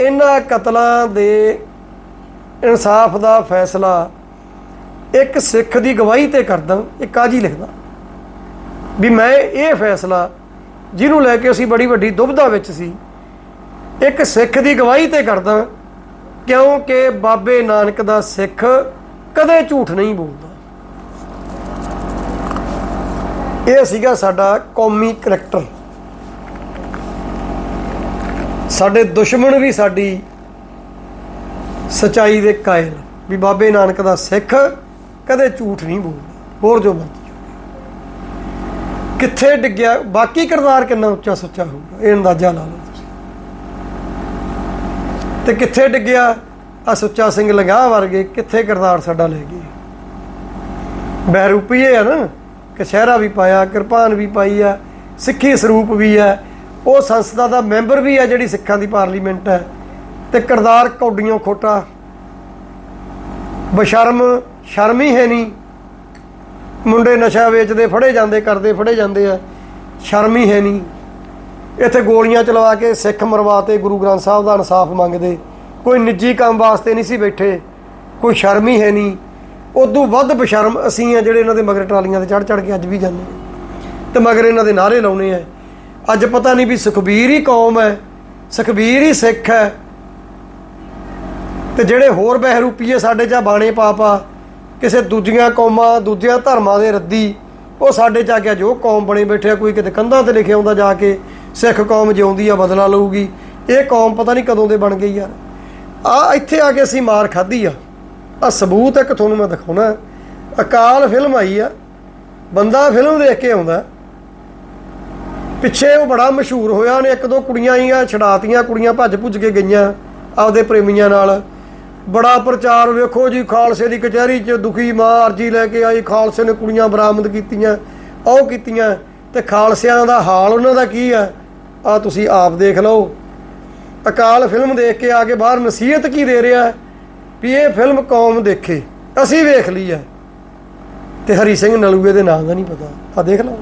ਇਹਨਾਂ ਕਤਲਾਂ ਦੇ ਇਨਸਾਫ ਦਾ ਫੈਸਲਾ ਇੱਕ ਸਿੱਖ ਦੀ ਗਵਾਹੀ ਤੇ ਕਰਦਾ ਇਹ ਕਾਜੀ ਲਿਖਦਾ। ਵੀ ਮੈਂ ਇਹ ਫੈਸਲਾ ਜਿਹਨੂੰ ਲੈ ਕੇ ਅਸੀਂ ਬੜੀ ਵੱਡੀ ਦੁਬਧਾ ਵਿੱਚ ਸੀ, ਇੱਕ ਸਿੱਖ ਦੀ ਗਵਾਹੀ ਤੇ ਕਰਦਾ, ਕਿਉਂਕਿ ਬਾਬੇ ਨਾਨਕ ਦਾ ਸਿੱਖ ਕਦੇ ਝੂਠ ਨਹੀਂ ਬੋਲਦਾ। ਇਹ ਸੀਗਾ ਸਾਡਾ ਕੌਮੀ ਕਰੈਕਟਰ। ਸਾਡੇ ਦੁਸ਼ਮਣ ਵੀ ਸਾਡੀ ਸਚਾਈ ਦੇ ਕਾਇਲ। ਵੀ ਬਾਬੇ ਨਾਨਕ ਦਾ ਸਿੱਖ ਕਦੇ ਝੂਠ ਨਹੀਂ ਬੋਲਦਾ, ਹੋਰ ਜੋ ਮਰਜ਼ੀ ਕਿੱਥੇ ਡਿੱਗਿਆ, ਬਾਕੀ ਕਿਰਦਾਰ ਕਿੰਨਾ ਉੱਚਾ ਸੁੱਚਾ ਹੋਊਗਾ, ਇਹ ਅੰਦਾਜ਼ਾ ਲਾ ਲਓ ਤੁਸੀਂ। ਤੇ ਕਿੱਥੇ ਡਿੱਗਿਆ, ਆ ਸੁੱਚਾ ਸਿੰਘ ਲੰਗਾਹ ਵਰਗੇ, ਕਿੱਥੇ ਕਿਰਦਾਰ ਸਾਡਾ ਲੈ ਗਏ ਬਹਿਰੂਪੀਏ ਆ ਨਾ ਕਸ਼ਹਿਰਾ ਵੀ ਪਾਇਆ, ਕਿਰਪਾਨ ਵੀ ਪਾਈ ਆ, ਸਿੱਖੀ ਸਰੂਪ ਵੀ ਆ। ਉਹ ਸੰਸਦਾ ਦਾ ਮੈਂਬਰ ਵੀ ਆ ਜਿਹੜੀ ਸਿੱਖਾਂ ਦੀ ਪਾਰਲੀਮੈਂਟ ਹੈ। ਤੇ ਕਿਰਦਾਰ ਕੌਡੀਆਂ ਖੋਟਾ, ਬਸ਼ਰਮ ਸ਼ਰਮ ਹੀ ਹੈ ਨਹੀਂ। ਮੁੰਡੇ ਨਸ਼ਾ ਵੇਚਦੇ, ਫੜੇ ਜਾਂਦੇ, ਕਰਦੇ, ਫੜੇ ਜਾਂਦੇ ਆ। ਸ਼ਰਮ ਹੀ ਹੈ ਨਹੀਂ। ਇੱਥੇ ਗੋਲੀਆਂ ਚਲਵਾ ਕੇ ਸਿੱਖ ਮਰਵਾਤੇ, ਗੁਰੂ ਗ੍ਰੰਥ ਸਾਹਿਬ ਦਾ ਇਨਸਾਫ ਮੰਗਦੇ। ਕੋਈ ਨਿੱਜੀ ਕੰਮ ਵਾਸਤੇ ਨਹੀਂ ਸੀ ਬੈਠੇ। ਕੋਈ ਸ਼ਰਮ ਹੀ ਹੈ ਨਹੀਂ। ਉਦੋਂ ਵੱਧ ਬਸ਼ਰਮ ਅਸੀਂ ਆ ਜਿਹੜੇ ਇਹਨਾਂ ਦੇ ਮਗਰ ਟਰਾਲੀਆਂ ਤੇ ਚੜ ਚੜ ਕੇ ਅੱਜ ਵੀ ਜਾਂਦੇ ਹਾਂ। ਤੇ ਮਗਰ ਇਹਨਾਂ ਦੇ ਨਾਰੇ ਲਾਉਣੇ ਆ। ਅੱਜ ਪਤਾ ਨਹੀਂ ਵੀ ਸੁਖਬੀਰ ਹੀ ਕੌਮ ਹੈ, ਸੁਖਬੀਰ ਹੀ ਸਿੱਖ ਹੈ। ਤੇ ਜਿਹੜੇ ਹੋਰ ਬਹਿਰੂਪੀਏ ਸਾਡੇ ਚਾ ਬਾਣੇ ਪਾ ਪਾ ਕਿਸੇ ਦੂਜੀਆਂ ਕੌਮਾਂ, ਦੂਜਿਆਂ ਧਰਮਾਂ ਦੇ ਰੱਦੀ, ਉਹ ਸਾਡੇ ਚ ਆ ਕੇ ਜੋ ਕੌਮ ਬਣੇ ਬੈਠੇ ਆ, ਕੋਈ ਕਿਤੇ ਕੰਧਾਂ ਤੇ ਲਿਖਿਆ ਹੁੰਦਾ ਜਾ ਕੇ, ਸਿੱਖ ਕੌਮ ਜਿਉਂਦੀ ਆ, ਬਦਲਾ ਲਊਗੀ। ਇਹ ਕੌਮ ਪਤਾ ਨਹੀਂ ਕਦੋਂ ਦੇ ਬਣ ਗਈ ਯਾਰ ਆ ਇੱਥੇ ਆ ਕੇ ਅਸੀਂ ਮਾਰ ਖਾਧੀ ਆ। ਆ ਸਬੂਤ ਇੱਕ ਤੁਹਾਨੂੰ ਮੈਂ ਦਿਖਾਉਣਾ। ਅਕਾਲ ਫਿਲਮ ਆਈ ਆ। ਬੰਦਾ ਫਿਲਮ ਦੇਖ ਕੇ ਆਉਂਦਾ। ਪਿੱਛੇ ਉਹ ਬੜਾ ਮਸ਼ਹੂਰ ਹੋਇਆ ਨੇ ਇੱਕ ਦੋ ਕੁੜੀਆਂ ਆਈਆਂ, ਛਡਾਤੀਆਂ, ਕੁੜੀਆਂ ਭੱਜ ਭੁੱਜ ਕੇ ਗਈਆਂ, ਆਪਦੇ ਪ੍ਰੇਮੀਆਂ ਨਾਲ। ਬੜਾ ਪ੍ਰਚਾਰ ਵੇਖੋ ਜੀ, ਖਾਲਸੇ ਦੀ ਕਚਹਿਰੀ 'ਚ ਦੁਖੀ ਮਾਂ ਅਰਜੀ ਲੈ ਕੇ ਆਈ, ਖਾਲਸੇ ਨੇ ਕੁੜੀਆਂ ਬਰਾਮਦ ਕੀਤੀਆਂ, ਉਹ ਕੀਤੀਆਂ, ਤੇ ਖਾਲਸਿਆਂ ਦਾ ਹਾਲ ਉਹਨਾਂ ਦਾ ਕੀ ਆ? ਆ ਤੁਸੀਂ ਆਪ ਦੇਖ ਲਓ। ਅਕਾਲ ਫਿਲਮ ਦੇਖ ਕੇ ਆ ਕੇ ਬਾਹਰ ਨਸੀਹਤ ਕੀ ਦੇ ਰਿਹਾ? ਵੀ ਇਹ ਫਿਲਮ ਕੌਮ ਦੇਖੇ, ਅਸੀਂ ਵੇਖ ਲਈ ਆ। ਤੇ ਹਰੀ ਸਿੰਘ ਨਲੂਏ ਦੇ ਨਾਂ ਦਾ ਨਹੀਂ ਪਤਾ। ਆ ਦੇਖ ਲਓ।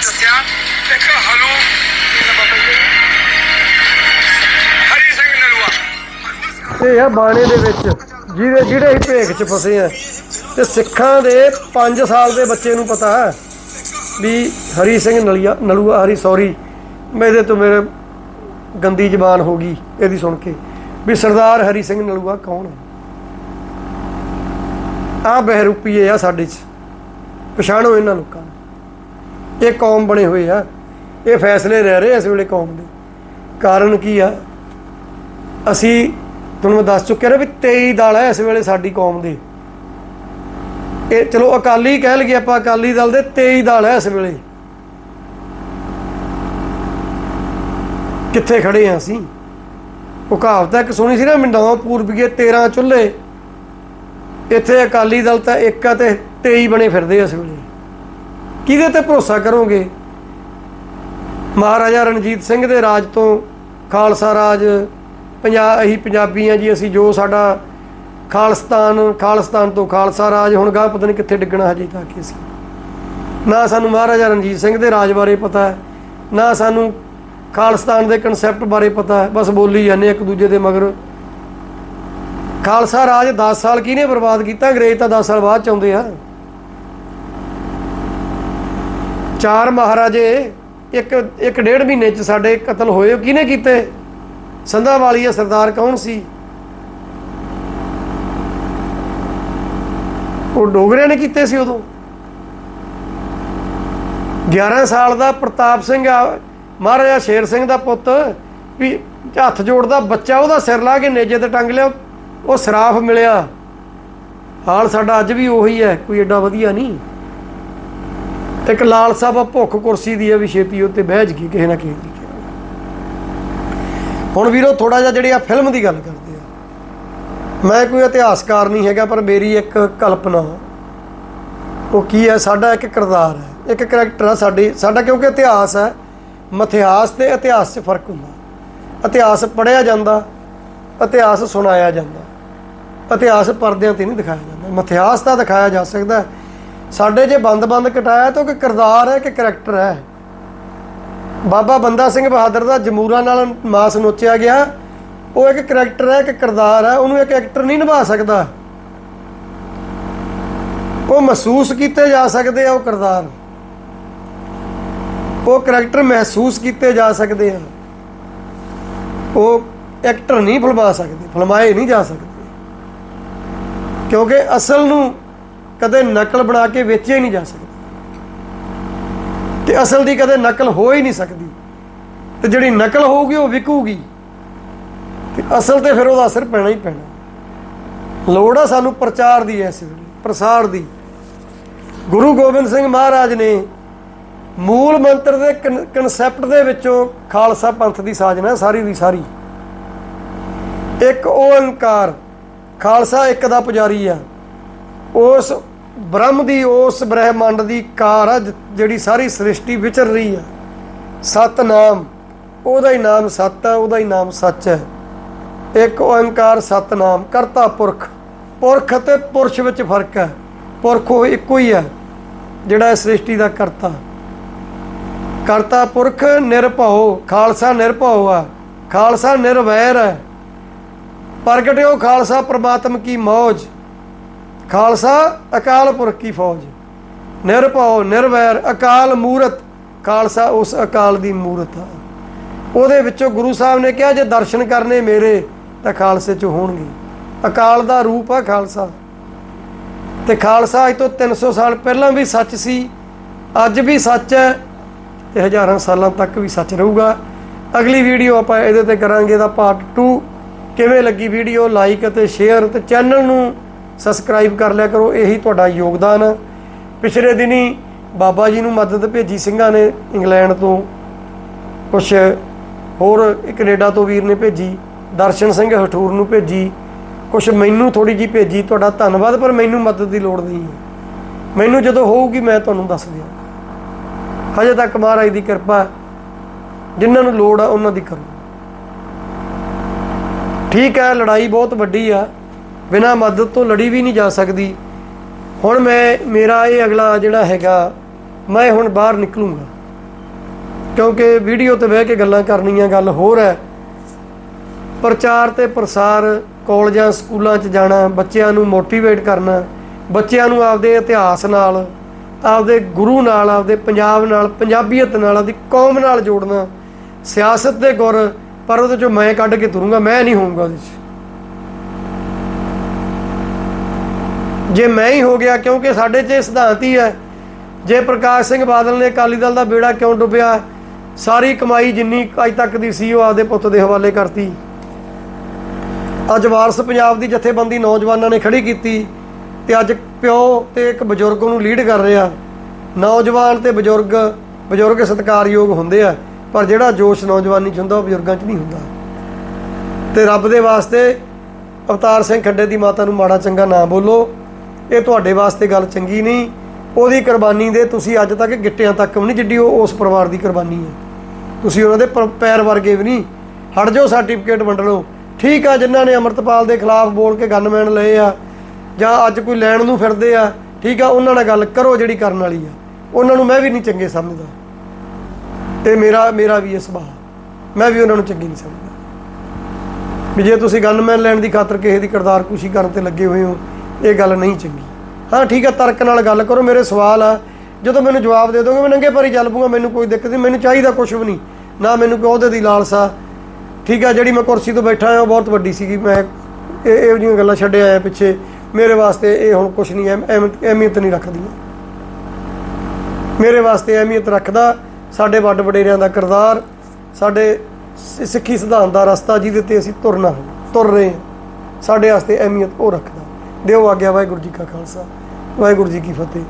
ਇਤਿਹਾਸ ਦੱਸਿਆ ਇੱਕ ਹਲੂ ਹਰੀ ਸਿੰਘ ਨਲੂਆ। ਇਹ ਆ ਬਾਣੇ ਦੇ ਵਿੱਚ, ਜਿਹਦੇ ਜਿਹੜੇ ਹੀ ਭੇਖ ਚ ਫਸੇ ਆ। ਤੇ ਸਿੱਖਾਂ ਦੇ 5 ਸਾਲ ਦੇ ਬੱਚੇ ਨੂੰ ਪਤਾ ਹੈ ਵੀ ਹਰੀ ਸਿੰਘ ਨਲੀਆ ਨਲੂਆ, ਹਰੀ, ਸੌਰੀ, ਮੇਰੇ ਤੋਂ ਮੇਰੇ ਗੰਦੀ ਜ਼ਬਾਨ ਹੋ ਗਈ, ਇਹਦੀ ਸੁਣ ਕੇ। ਵੀ ਸਰਦਾਰ ਹਰੀ ਸਿੰਘ ਨਲੂਆ ਕੌਣ ਹੈ? ਆ ਬਹਿਰੂਪੀਏ ਆ ਸਾਡੇ ਚ। ਪਛਾਣੋ ਇਹਨਾਂ ਲੋਕਾਂ ਇਹ ਕੌਮ ਬਣੇ ਹੋਏ ਆ। ਇਹ ਫੈਸਲੇ ਰਹਿ ਰਹੇ ਇਸ ਵੇਲੇ ਕੌਮ ਦੇ। ਕਾਰਨ ਕੀ ਆ? ਅਸੀਂ ਤੁਹਾਨੂੰ ਮੈਂ ਦੱਸ ਚੁੱਕਿਆ ਨਾ ਵੀ 23 ਦਲ ਹੈ ਇਸ ਵੇਲੇ ਸਾਡੀ ਕੌਮ ਦੇ। ਇਹ ਚਲੋ ਅਕਾਲੀ ਕਹਿ ਲਈਏ ਆਪਾਂ, ਅਕਾਲੀ ਦਲ ਦੇ 23 ਦਲ ਹੈ ਇਸ ਵੇਲੇ। ਕਿੱਥੇ ਖੜੇ ਆ ਅਸੀਂ? ਉਹ ਕਹਾਵਤ ਇੱਕ ਸੁਣੀ ਸੀ ਨਾ ਮਿੰਡਾਂ ਪੂਰਬੀਏ 13 ਚੁੱਲ੍ਹੇ। ਇੱਥੇ ਅਕਾਲੀ ਦਲ ਤਾਂ ਇੱਕ ਆ ਤੇ 23 ਬਣੇ ਫਿਰਦੇ ਇਸ ਵੇਲੇ। ਕਿਹਦੇ ਤੇ ਭਰੋਸਾ ਕਰੋਗੇ? ਮਹਾਰਾਜਾ ਰਣਜੀਤ ਸਿੰਘ ਦੇ ਰਾਜ ਤੋਂ ਖਾਲਸਾ ਰਾਜ ਪੰਜਾਬ ਅਸੀਂ ਪੰਜਾਬੀ ਆ ਜੀ, ਅਸੀਂ ਜੋ ਸਾਡਾ ਖਾਲਸਤਾਨ ਖਾਲਸਤਾਨ ਤੋਂ ਖਾਲਸਾ ਰਾਜ, ਹੁਣ ਗਾਹ ਪਤਾ ਨਹੀਂ ਕਿੱਥੇ ਡਿੱਗਣਾ ਹਜੇ ਤਾਂ ਕਿ ਅਸੀਂ। ਨਾ ਸਾਨੂੰ ਮਹਾਰਾਜਾ ਰਣਜੀਤ ਸਿੰਘ ਦੇ ਰਾਜ ਬਾਰੇ ਪਤਾ ਹੈ, ਨਾ ਸਾਨੂੰ ਖਾਲਸਤਾਨ ਦੇ ਕਨਸੈਪਟ ਬਾਰੇ ਪਤਾ ਹੈ, ਬਸ ਬੋਲੀ ਜਾਂਦੇ ਇੱਕ ਦੂਜੇ ਦੇ ਮਗਰ। ਖਾਲਸਾ ਰਾਜ 10 ਸਾਲ ਕਿਹਨੇ ਬਰਬਾਦ ਕੀਤਾ? ਅੰਗਰੇਜ਼ ਤਾਂ 10 ਸਾਲ ਬਾਅਦ ਚ ਆਉਂਦੇ ਆ। ਚਾਰ ਮਹਾਰਾਜੇ, ਇੱਕ ਇੱਕ ਡੇਢ ਮਹੀਨੇ ਚ ਸਾਡੇ ਕਤਲ ਹੋਏ, ਕਿਹਨੇ ਕੀਤੇ? ਸੰਧਾ ਵਾਲੀਆ ਸਰਦਾਰ ਕੌਣ ਸੀ? ਉਹ ਡੋਗਰਿਆਂ ਨੇ ਕੀਤੇ ਸੀ ਉਦੋਂ। 11 ਸਾਲ ਦਾ ਪ੍ਰਤਾਪ ਸਿੰਘ ਆ, ਮਹਾਰਾਜਾ ਸ਼ੇਰ ਸਿੰਘ ਦਾ ਪੁੱਤ, ਵੀ ਹੱਥ ਜੋੜਦਾ ਬੱਚਾ, ਉਹਦਾ ਸਿਰ ਲਾ ਕੇ ਨੇਜੇ ਤੇ ਟੰਗ ਲਿਆ, ਉਹ ਸਰਾਫ ਮਿਲਿਆ। ਹਾਲ ਸਾਡਾ ਅੱਜ ਵੀ ਉਹੀ ਹੈ, ਕੋਈ ਐਡਾ ਵਧੀਆ ਨਹੀਂ। ਇੱਕ ਲਾਲਸਾ ਵਾ ਭੁੱਖ ਕੁਰਸੀ ਦੀ ਹੈ ਵੀ ਛੇਤੀ ਉੱਤੇ ਬਹਿ ਜੀ ਕਿਸੇ ਨਾ ਕਿਸੇ ਦੀ ਹੁਣ ਵੀਰੋ ਥੋੜਾ ਜਿਹਾ ਜਿਹੜੀ ਆ ਫਿਲਮ ਦੀ ਗੱਲ ਕਰਦੇ ਆ। ਮੈਂ ਕੋਈ ਇਤਿਹਾਸਕਾਰ ਨਹੀਂ ਹੈਗਾ, ਪਰ ਮੇਰੀ ਇੱਕ ਕਲਪਨਾ, ਉਹ ਕੀ ਹੈ? ਸਾਡਾ ਇੱਕ ਕਿਰਦਾਰ ਹੈ। ਇੱਕ ਕਰੈਕਟਰ ਆ ਸਾਡੇ, ਸਾਡਾ ਕਿਉਂਕਿ ਇਤਿਹਾਸ ਹੈ, ਮਥਿਹਾਸ ਤੇ ਇਤਿਹਾਸ 'ਚ ਫ਼ਰਕ ਹੁੰਦਾ। ਇਤਿਹਾਸ ਪੜਿਆ ਜਾਂਦਾ, ਇਤਿਹਾਸ ਸੁਣਾਇਆ ਜਾਂਦਾ। ਇਤਿਹਾਸ ਪਰਦਿਆਂ ਤੇ ਨਹੀਂ ਦਿਖਾਇਆ ਜਾਂਦਾ। ਮਥਿਹਾਸ ਤਾਂ ਦਿਖਾਇਆ ਜਾ ਸਕਦਾ ਹੈ। ਸਾਡੇ ਜੇ ਬੰਦ-ਬੰਦ ਕਟਾਇਆ ਤਾਂ ਕਿ ਕਿਰਦਾਰ ਹੈ ਕਿ ਕਰੈਕਟਰ ਹੈ। ਬਾਬਾ ਬੰਦਾ ਸਿੰਘ ਬਹਾਦਰ ਦਾ ਜਮੂਰਾ ਨਾਲ ਮਾਸ ਨੋਚਿਆ ਗਿਆ। ਉਹ ਇੱਕ ਕਰੈਕਟਰ ਹੈ, ਇੱਕ ਕਿਰਦਾਰ ਹੈ, ਉਹਨੂੰ ਇੱਕ ਐਕਟਰ ਨਹੀਂ ਨਿਭਾ ਸਕਦਾ। ਉਹ ਮਹਿਸੂਸ ਕੀਤੇ ਜਾ ਸਕਦੇ ਆ ਉਹ ਕਿਰਦਾਰ। ਉਹ ਕਰੈਕਟਰ ਮਹਿਸੂਸ ਕੀਤੇ ਜਾ ਸਕਦੇ ਆ। ਉਹ ਐਕਟਰ ਨਹੀਂ ਫਿਲਮਾ ਸਕਦੇ ਫਿਲਮਾਏ ਨਹੀਂ ਜਾ ਸਕਦੇ। ਕਿਉਂਕਿ ਅਸਲ ਨੂੰ ਕਦੇ ਨਕਲ ਬਣਾ ਕੇ ਵੇਚਿਆ ਹੀ ਨਹੀਂ ਜਾ ਸਕਦਾ। ਤੇ ਅਸਲ ਦੀ ਕਦੇ ਨਕਲ ਹੋ ਹੀ ਨਹੀਂ ਸਕਦੀ। ਤੇ ਜਿਹੜੀ ਨਕਲ ਹੋਊਗੀ, ਉਹ ਵਿਕੂਗੀ। ਤੇ ਅਸਲ ਤੇ ਫਿਰ ਉਹਦਾ ਅਸਰ ਪੈਣਾ ਹੀ ਪੈਣਾ। ਲੋੜ ਆ ਸਾਨੂੰ ਪ੍ਰਚਾਰ ਦੀ ਐਸ ਵੇਲੇ, ਪ੍ਰਸਾਰ ਦੀ। ਗੁਰੂ ਗੋਬਿੰਦ ਸਿੰਘ ਮਹਾਰਾਜ ਨੇ ਮੂਲ ਮੰਤਰ ਦੇ ਕਨਸੈਪਟ ਦੇ ਵਿੱਚੋਂ ਖਾਲਸਾ ਪੰਥ ਦੀ ਸਾਜਨਾ ਸਾਰੀ ਦੀ ਸਾਰੀ। ਇੱਕ ਓੰਕਾਰ, ਖਾਲਸਾ ਇੱਕ ਦਾ ਪੁਜਾਰੀ ਆ। ਉਸ ਬ੍ਰਹਮ ਦੀ ਉਸ ਬ੍ਰਹਿਮੰਡ ਦੀ ਕਾਰ ਆ ਜਿਹੜੀ ਸਾਰੀ ਸ੍ਰਿਸ਼ਟੀ ਵਿਚਰ ਰਹੀ ਆ। ਸਤ ਨਾਮ ਉਹਦਾ ਹੀ ਨਾਮ ਸਤ ਹੈ ਉਹਦਾ ਹੀ ਨਾਮ ਸੱਚ ਹੈ ਇੱਕ ਓੰਕਾਰ ਸਤਨਾਮ, ਕਰਤਾ ਪੁਰਖ। ਪੁਰਖ ਅਤੇ ਪੁਰਸ਼ ਵਿੱਚ ਫ਼ਰਕ ਹੈ ਪੁਰਖ ਉਹ ਇੱਕੋ ਹੀ ਹੈ ਜਿਹੜਾ ਸ੍ਰਿਸ਼ਟੀ ਦਾ ਕਰਤਾ। ਕਰਤਾ ਪੁਰਖ ਨਿਰਭਉ, ਖਾਲਸਾ ਨਿਰਭਉ ਆ। ਖਾਲਸਾ ਨਿਰਵੈਰ ਹੈ ਪ੍ਰਗਟਿਓ ਖਾਲਸਾ ਪ੍ਰਮਾਤਮ ਕੀ ਮੌਜ। ਖਾਲਸਾ, ਅਕਾਲ ਪੁਰਖ ਕੀ ਫੌਜ? ਨਿਰਭਉ ਨਿਰਵੈਰ ਅਕਾਲ ਮੂਰਤ। ਖਾਲਸਾ ਉਸ ਅਕਾਲ ਦੀ ਮੂਰਤ ਆ। ਉਹਦੇ ਵਿੱਚੋਂ ਗੁਰੂ ਸਾਹਿਬ ਨੇ ਕਿਹਾ, ਜੇ ਦਰਸ਼ਨ ਕਰਨੇ ਮੇਰੇ, ਤਾਂ ਖਾਲਸੇ ਚ ਹੋਣਗੇ। ਅਕਾਲ ਦਾ ਰੂਪ ਆ ਖਾਲਸਾ। ਤੇ ਖਾਲਸਾ ਅੱਜ ਤੋਂ 300 ਸਾਲ ਪਹਿਲਾਂ ਵੀ ਸੱਚ ਸੀ, ਅੱਜ ਵੀ ਸੱਚ ਹੈ, ਤੇ ਹਜ਼ਾਰਾਂ ਸਾਲਾਂ ਤੱਕ ਵੀ ਸੱਚ ਰਹੂਗਾ। ਅਗਲੀ ਵੀਡੀਓ ਆਪਾਂ ਇਹਦੇ ਤੇ ਕਰਾਂਗੇ ਦਾ ਪਾਰਟ 2 ਕਿਵੇਂ ਲੱਗੀ ਵੀਡੀਓ? ਲਾਈਕ ਅਤੇ ਸ਼ੇਅਰ ਤੇ ਚੈਨਲ ਨੂੰ ਸਬਸਕ੍ਰਾਈਬ ਕਰ ਲਿਆ ਕਰੋ, ਇਹੀ ਤੁਹਾਡਾ ਯੋਗਦਾਨ। ਪਿਛਲੇ ਦਿਨੀ ਬਾਬਾ ਜੀ ਨੂੰ ਮਦਦ ਭੇਜੀ ਸਿੰਘਾਂ ਨੇ ਇੰਗਲੈਂਡ ਤੋਂ। ਕੁਛ ਹੋਰ ਕੈਨੇਡਾ ਤੋਂ ਵੀਰ ਨੇ ਭੇਜੀ, ਦਰਸ਼ਨ ਸਿੰਘ ਹਠੂਰ ਨੂੰ ਭੇਜੀ। ਕੁਛ ਮੈਨੂੰ ਥੋੜੀ ਜੀ ਭੇਜੀ, ਤੁਹਾਡਾ ਧੰਨਵਾਦ, ਪਰ ਮੈਨੂੰ ਮਦਦ ਦੀ ਲੋੜ ਨਹੀਂ। ਹੈ ਮੈਨੂੰ ਜਦੋਂ ਹੋਊਗੀ ਮੈਂ ਤੁਹਾਨੂੰ ਦੱਸ ਦਿਆਂ। ਹਜੇ ਤੱਕ ਮਹਾਰਾਜ ਦੀ ਕਿਰਪਾ, ਜਿਨ੍ਹਾਂ ਨੂੰ ਲੋੜ ਆ, ਉਹਨਾਂ ਦੀ ਕਰੋ। ਠੀਕ ਹੈ, ਲੜਾਈ ਬਹੁਤ ਵੱਡੀ ਆ। ਬਿਨਾਂ ਮਦਦ ਤੋਂ ਲੜੀ ਵੀ ਨਹੀਂ ਜਾ ਸਕਦੀ। ਹੁਣ ਮੈਂ, ਮੇਰਾ ਇਹ ਅਗਲਾ ਜਿਹੜਾ ਹੈਗਾ, ਮੈਂ ਹੁਣ ਬਾਹਰ ਨਿਕਲੂੰਗਾ। ਕਿਉਂਕਿ ਵੀਡੀਓ ਤੇ ਬਹਿ ਕੇ ਗੱਲਾਂ ਕਰਨੀਆਂ ਗੱਲ ਹੋਰ ਹੈ। ਪ੍ਰਚਾਰ ਤੇ ਪ੍ਰਸਾਰ, ਕਾਲਜਾਂ, ਸਕੂਲਾਂ 'ਚ ਜਾਣਾ, ਬੱਚਿਆਂ ਨੂੰ ਮੋਟੀਵੇਟ ਕਰਨਾ, ਬੱਚਿਆਂ ਨੂੰ ਆਪਦੇ ਇਤਿਹਾਸ ਨਾਲ, ਆਪਦੇ ਗੁਰੂ ਨਾਲ, ਆਪਦੇ ਪੰਜਾਬ ਨਾਲ, ਪੰਜਾਬੀਅਤ ਨਾਲ, ਆਪਦੀ ਕੌਮ ਨਾਲ ਜੋੜਨਾ। ਸਿਆਸਤ ਦੇ ਗੁਰ ਪਰ ਉਹਦੇ ਚੋਂ ਮੈਂ ਕੱਢ ਕੇ ਤੁਰੂੰਗਾ, ਮੈਂ ਨਹੀਂ ਹੋਊਂਗਾ ਉਹਦੇ 'ਚ। ਜੇ ਮੈਂ ਹੀ ਹੋ ਗਿਆ ਕਿਉਂਕਿ ਸਾਡੇ 'ਚ ਇਹ ਸਿਧਾਂਤ ਹੀ ਹੈ। ਜੇ ਪ੍ਰਕਾਸ਼ ਸਿੰਘ ਬਾਦਲ ਨੇ ਅਕਾਲੀ ਦਲ ਦਾ ਬੇੜਾ ਕਿਉਂ ਡੁੱਬਿਆ? ਸਾਰੀ ਕਮਾਈ ਜਿੰਨੀ ਅੱਜ ਤੱਕ ਦੀ ਸੀ ਉਹ ਆਪਦੇ ਪੁੱਤ ਦੇ ਹਵਾਲੇ ਕਰਤੀ। ਅੱਜ ਵਾਰਸ ਪੰਜਾਬ ਦੀ ਜਥੇਬੰਦੀ ਨੌਜਵਾਨਾਂ ਨੇ ਖੜੀ ਕੀਤੀ ਤੇ ਅੱਜ ਪਿਓ ਤੇ ਇੱਕ ਬਜ਼ੁਰਗ ਨੂੰ ਲੀਡ ਕਰ ਰਿਹਾ। ਨੌਜਵਾਨ ਤੇ ਬਜ਼ੁਰਗ ਬਜ਼ੁਰਗ ਸਤਿਕਾਰਯੋਗ ਹੁੰਦੇ ਆ, ਪਰ ਜਿਹੜਾ ਜੋਸ਼ ਨੌਜਵਾਨੀ ਚ ਹੁੰਦਾ ਉਹ ਬਜ਼ੁਰਗਾਂ ਚ ਨਹੀਂ ਹੁੰਦਾ। ਤੇ ਰੱਬ ਦੇ ਵਾਸਤੇ ਅਵਤਾਰ ਸਿੰਘ ਖੱਡੇ ਦੀ ਮਾਤਾ ਨੂੰ ਮਾੜਾ ਚੰਗਾ ਨਾ ਬੋਲੋ। ਇਹ ਤੁਹਾਡੇ ਵਾਸਤੇ ਗੱਲ ਚੰਗੀ ਨਹੀਂ। ਉਹਦੀ ਕੁਰਬਾਨੀ ਦੇ ਤੁਸੀਂ ਅੱਜ ਤੱਕ ਗਿੱਟਿਆਂ ਤੱਕ ਵੀ ਨਹੀਂ ਜਿੱਡੀ ਉਹ ਉਸ ਪਰਿਵਾਰ ਦੀ ਕੁਰਬਾਨੀ ਹੈ। ਤੁਸੀਂ ਉਹਨਾਂ ਦੇ ਪੈਰ ਵਰਗੇ ਵੀ ਨਹੀਂ। ਹਟ ਜਾਓ ਸਰਟੀਫਿਕੇਟ ਵੰਡ ਲਓ ਠੀਕ ਆ, ਜਿਨ੍ਹਾਂ ਨੇ ਅਮਰਤਪਾਲ ਦੇ ਖਿਲਾਫ ਬੋਲ ਕੇ ਗਨਮੈਨ ਲਏ ਆ, ਜਾਂ ਅੱਜ ਕੋਈ ਲੈਣ ਨੂੰ ਫਿਰਦੇ ਆ, ਠੀਕ ਆ, ਉਹਨਾਂ ਨਾਲ ਗੱਲ ਕਰੋ ਜਿਹੜੀ ਕਰਨ ਵਾਲੀ ਆ। ਉਹਨਾਂ ਨੂੰ ਮੈਂ ਵੀ ਨਹੀਂ ਚੰਗੇ ਸਮਝਦਾ। ਤੇ ਮੇਰਾ ਮੇਰਾ ਵੀ ਇਹ ਸੁਭਾਅ। ਮੈਂ ਵੀ ਉਹਨਾਂ ਨੂੰ ਚੰਗੀ ਨਹੀਂ ਸਮਝਦਾ। ਵੀ ਜੇ ਤੁਸੀਂ ਗਨਮੈਨ ਲੈਣ ਦੀ ਖਾਤਰ ਕਿਸੇ ਦੀ ਕਿਰਦਾਰ ਕੁਸ਼ੀ ਕਰਨ ਤੇ ਲੱਗੇ ਹੋਏ ਹੋ ਇਹ ਗੱਲ ਨਹੀਂ ਚੰਗੀ। ਹਾਂ, ਠੀਕ ਹੈ ਤਰਕ ਨਾਲ ਗੱਲ ਕਰੋ, ਮੇਰੇ ਸਵਾਲ ਆ। ਜਦੋਂ ਮੈਨੂੰ ਜਵਾਬ ਦੇ ਦੋਗੇ, ਮੈਂ ਨੰਗੇ ਪੈਰੀ ਚੱਲ ਪੂੰਗਾ ਮੈਨੂੰ ਕੋਈ ਦਿੱਕਤ ਨਹੀਂ, ਮੈਨੂੰ ਚਾਹੀਦਾ ਕੁਝ ਵੀ ਨਹੀਂ। ਨਾ ਮੈਨੂੰ ਕੋਈ ਉਹਦੇ ਦੀ ਲਾਲਸਾ? ਠੀਕ ਆ, ਜਿਹੜੀ ਮੈਂ ਕੁਰਸੀ ਤੋਂ ਬੈਠਾ ਹਾਂ, ਉਹ ਬਹੁਤ ਵੱਡੀ ਸੀਗੀ। ਮੈਂ ਇਹ ਇਹੋ ਜਿਹੀਆਂ ਗੱਲਾਂ ਛੱਡ ਆਇਆ ਪਿੱਛੇ। ਮੇਰੇ ਵਾਸਤੇ ਇਹ ਹੁਣ ਕੁਝ ਨਹੀਂ ਅਹਿਮ- ਅਹਿਮੀਅਤ ਅਹਿਮੀਅਤ ਨਹੀਂ ਰੱਖਦੀਆਂ ਮੇਰੇ ਵਾਸਤੇ ਅਹਿਮੀਅਤ ਰੱਖਦਾ ਸਾਡੇ ਵੱਡ ਵਡੇਰਿਆਂ ਦਾ ਕਿਰਦਾਰ, ਸਾਡੇ ਸਿ- ਸਿੱਖੀ ਸਿਧਾਂਤ ਦਾ ਰਸਤਾ ਜਿਹਦੇ ਤੇ ਅਸੀਂ ਤੁਰਨਾ ਤੁਰ ਰਹੇ ਹਾਂ। ਸਾਡੇ ਵਾਸਤੇ ਅਹਿਮੀਅਤ ਉਹ ਰੱਖਦਾ। ਦਿਓ ਆਗਿਆ ਵਾਹਿਗੁਰੂ ਜੀ ਕਾ ਖਾਲਸਾ ਵਾਹਿਗੁਰੂ ਜੀ ਕੀ ਫਤਿਹ।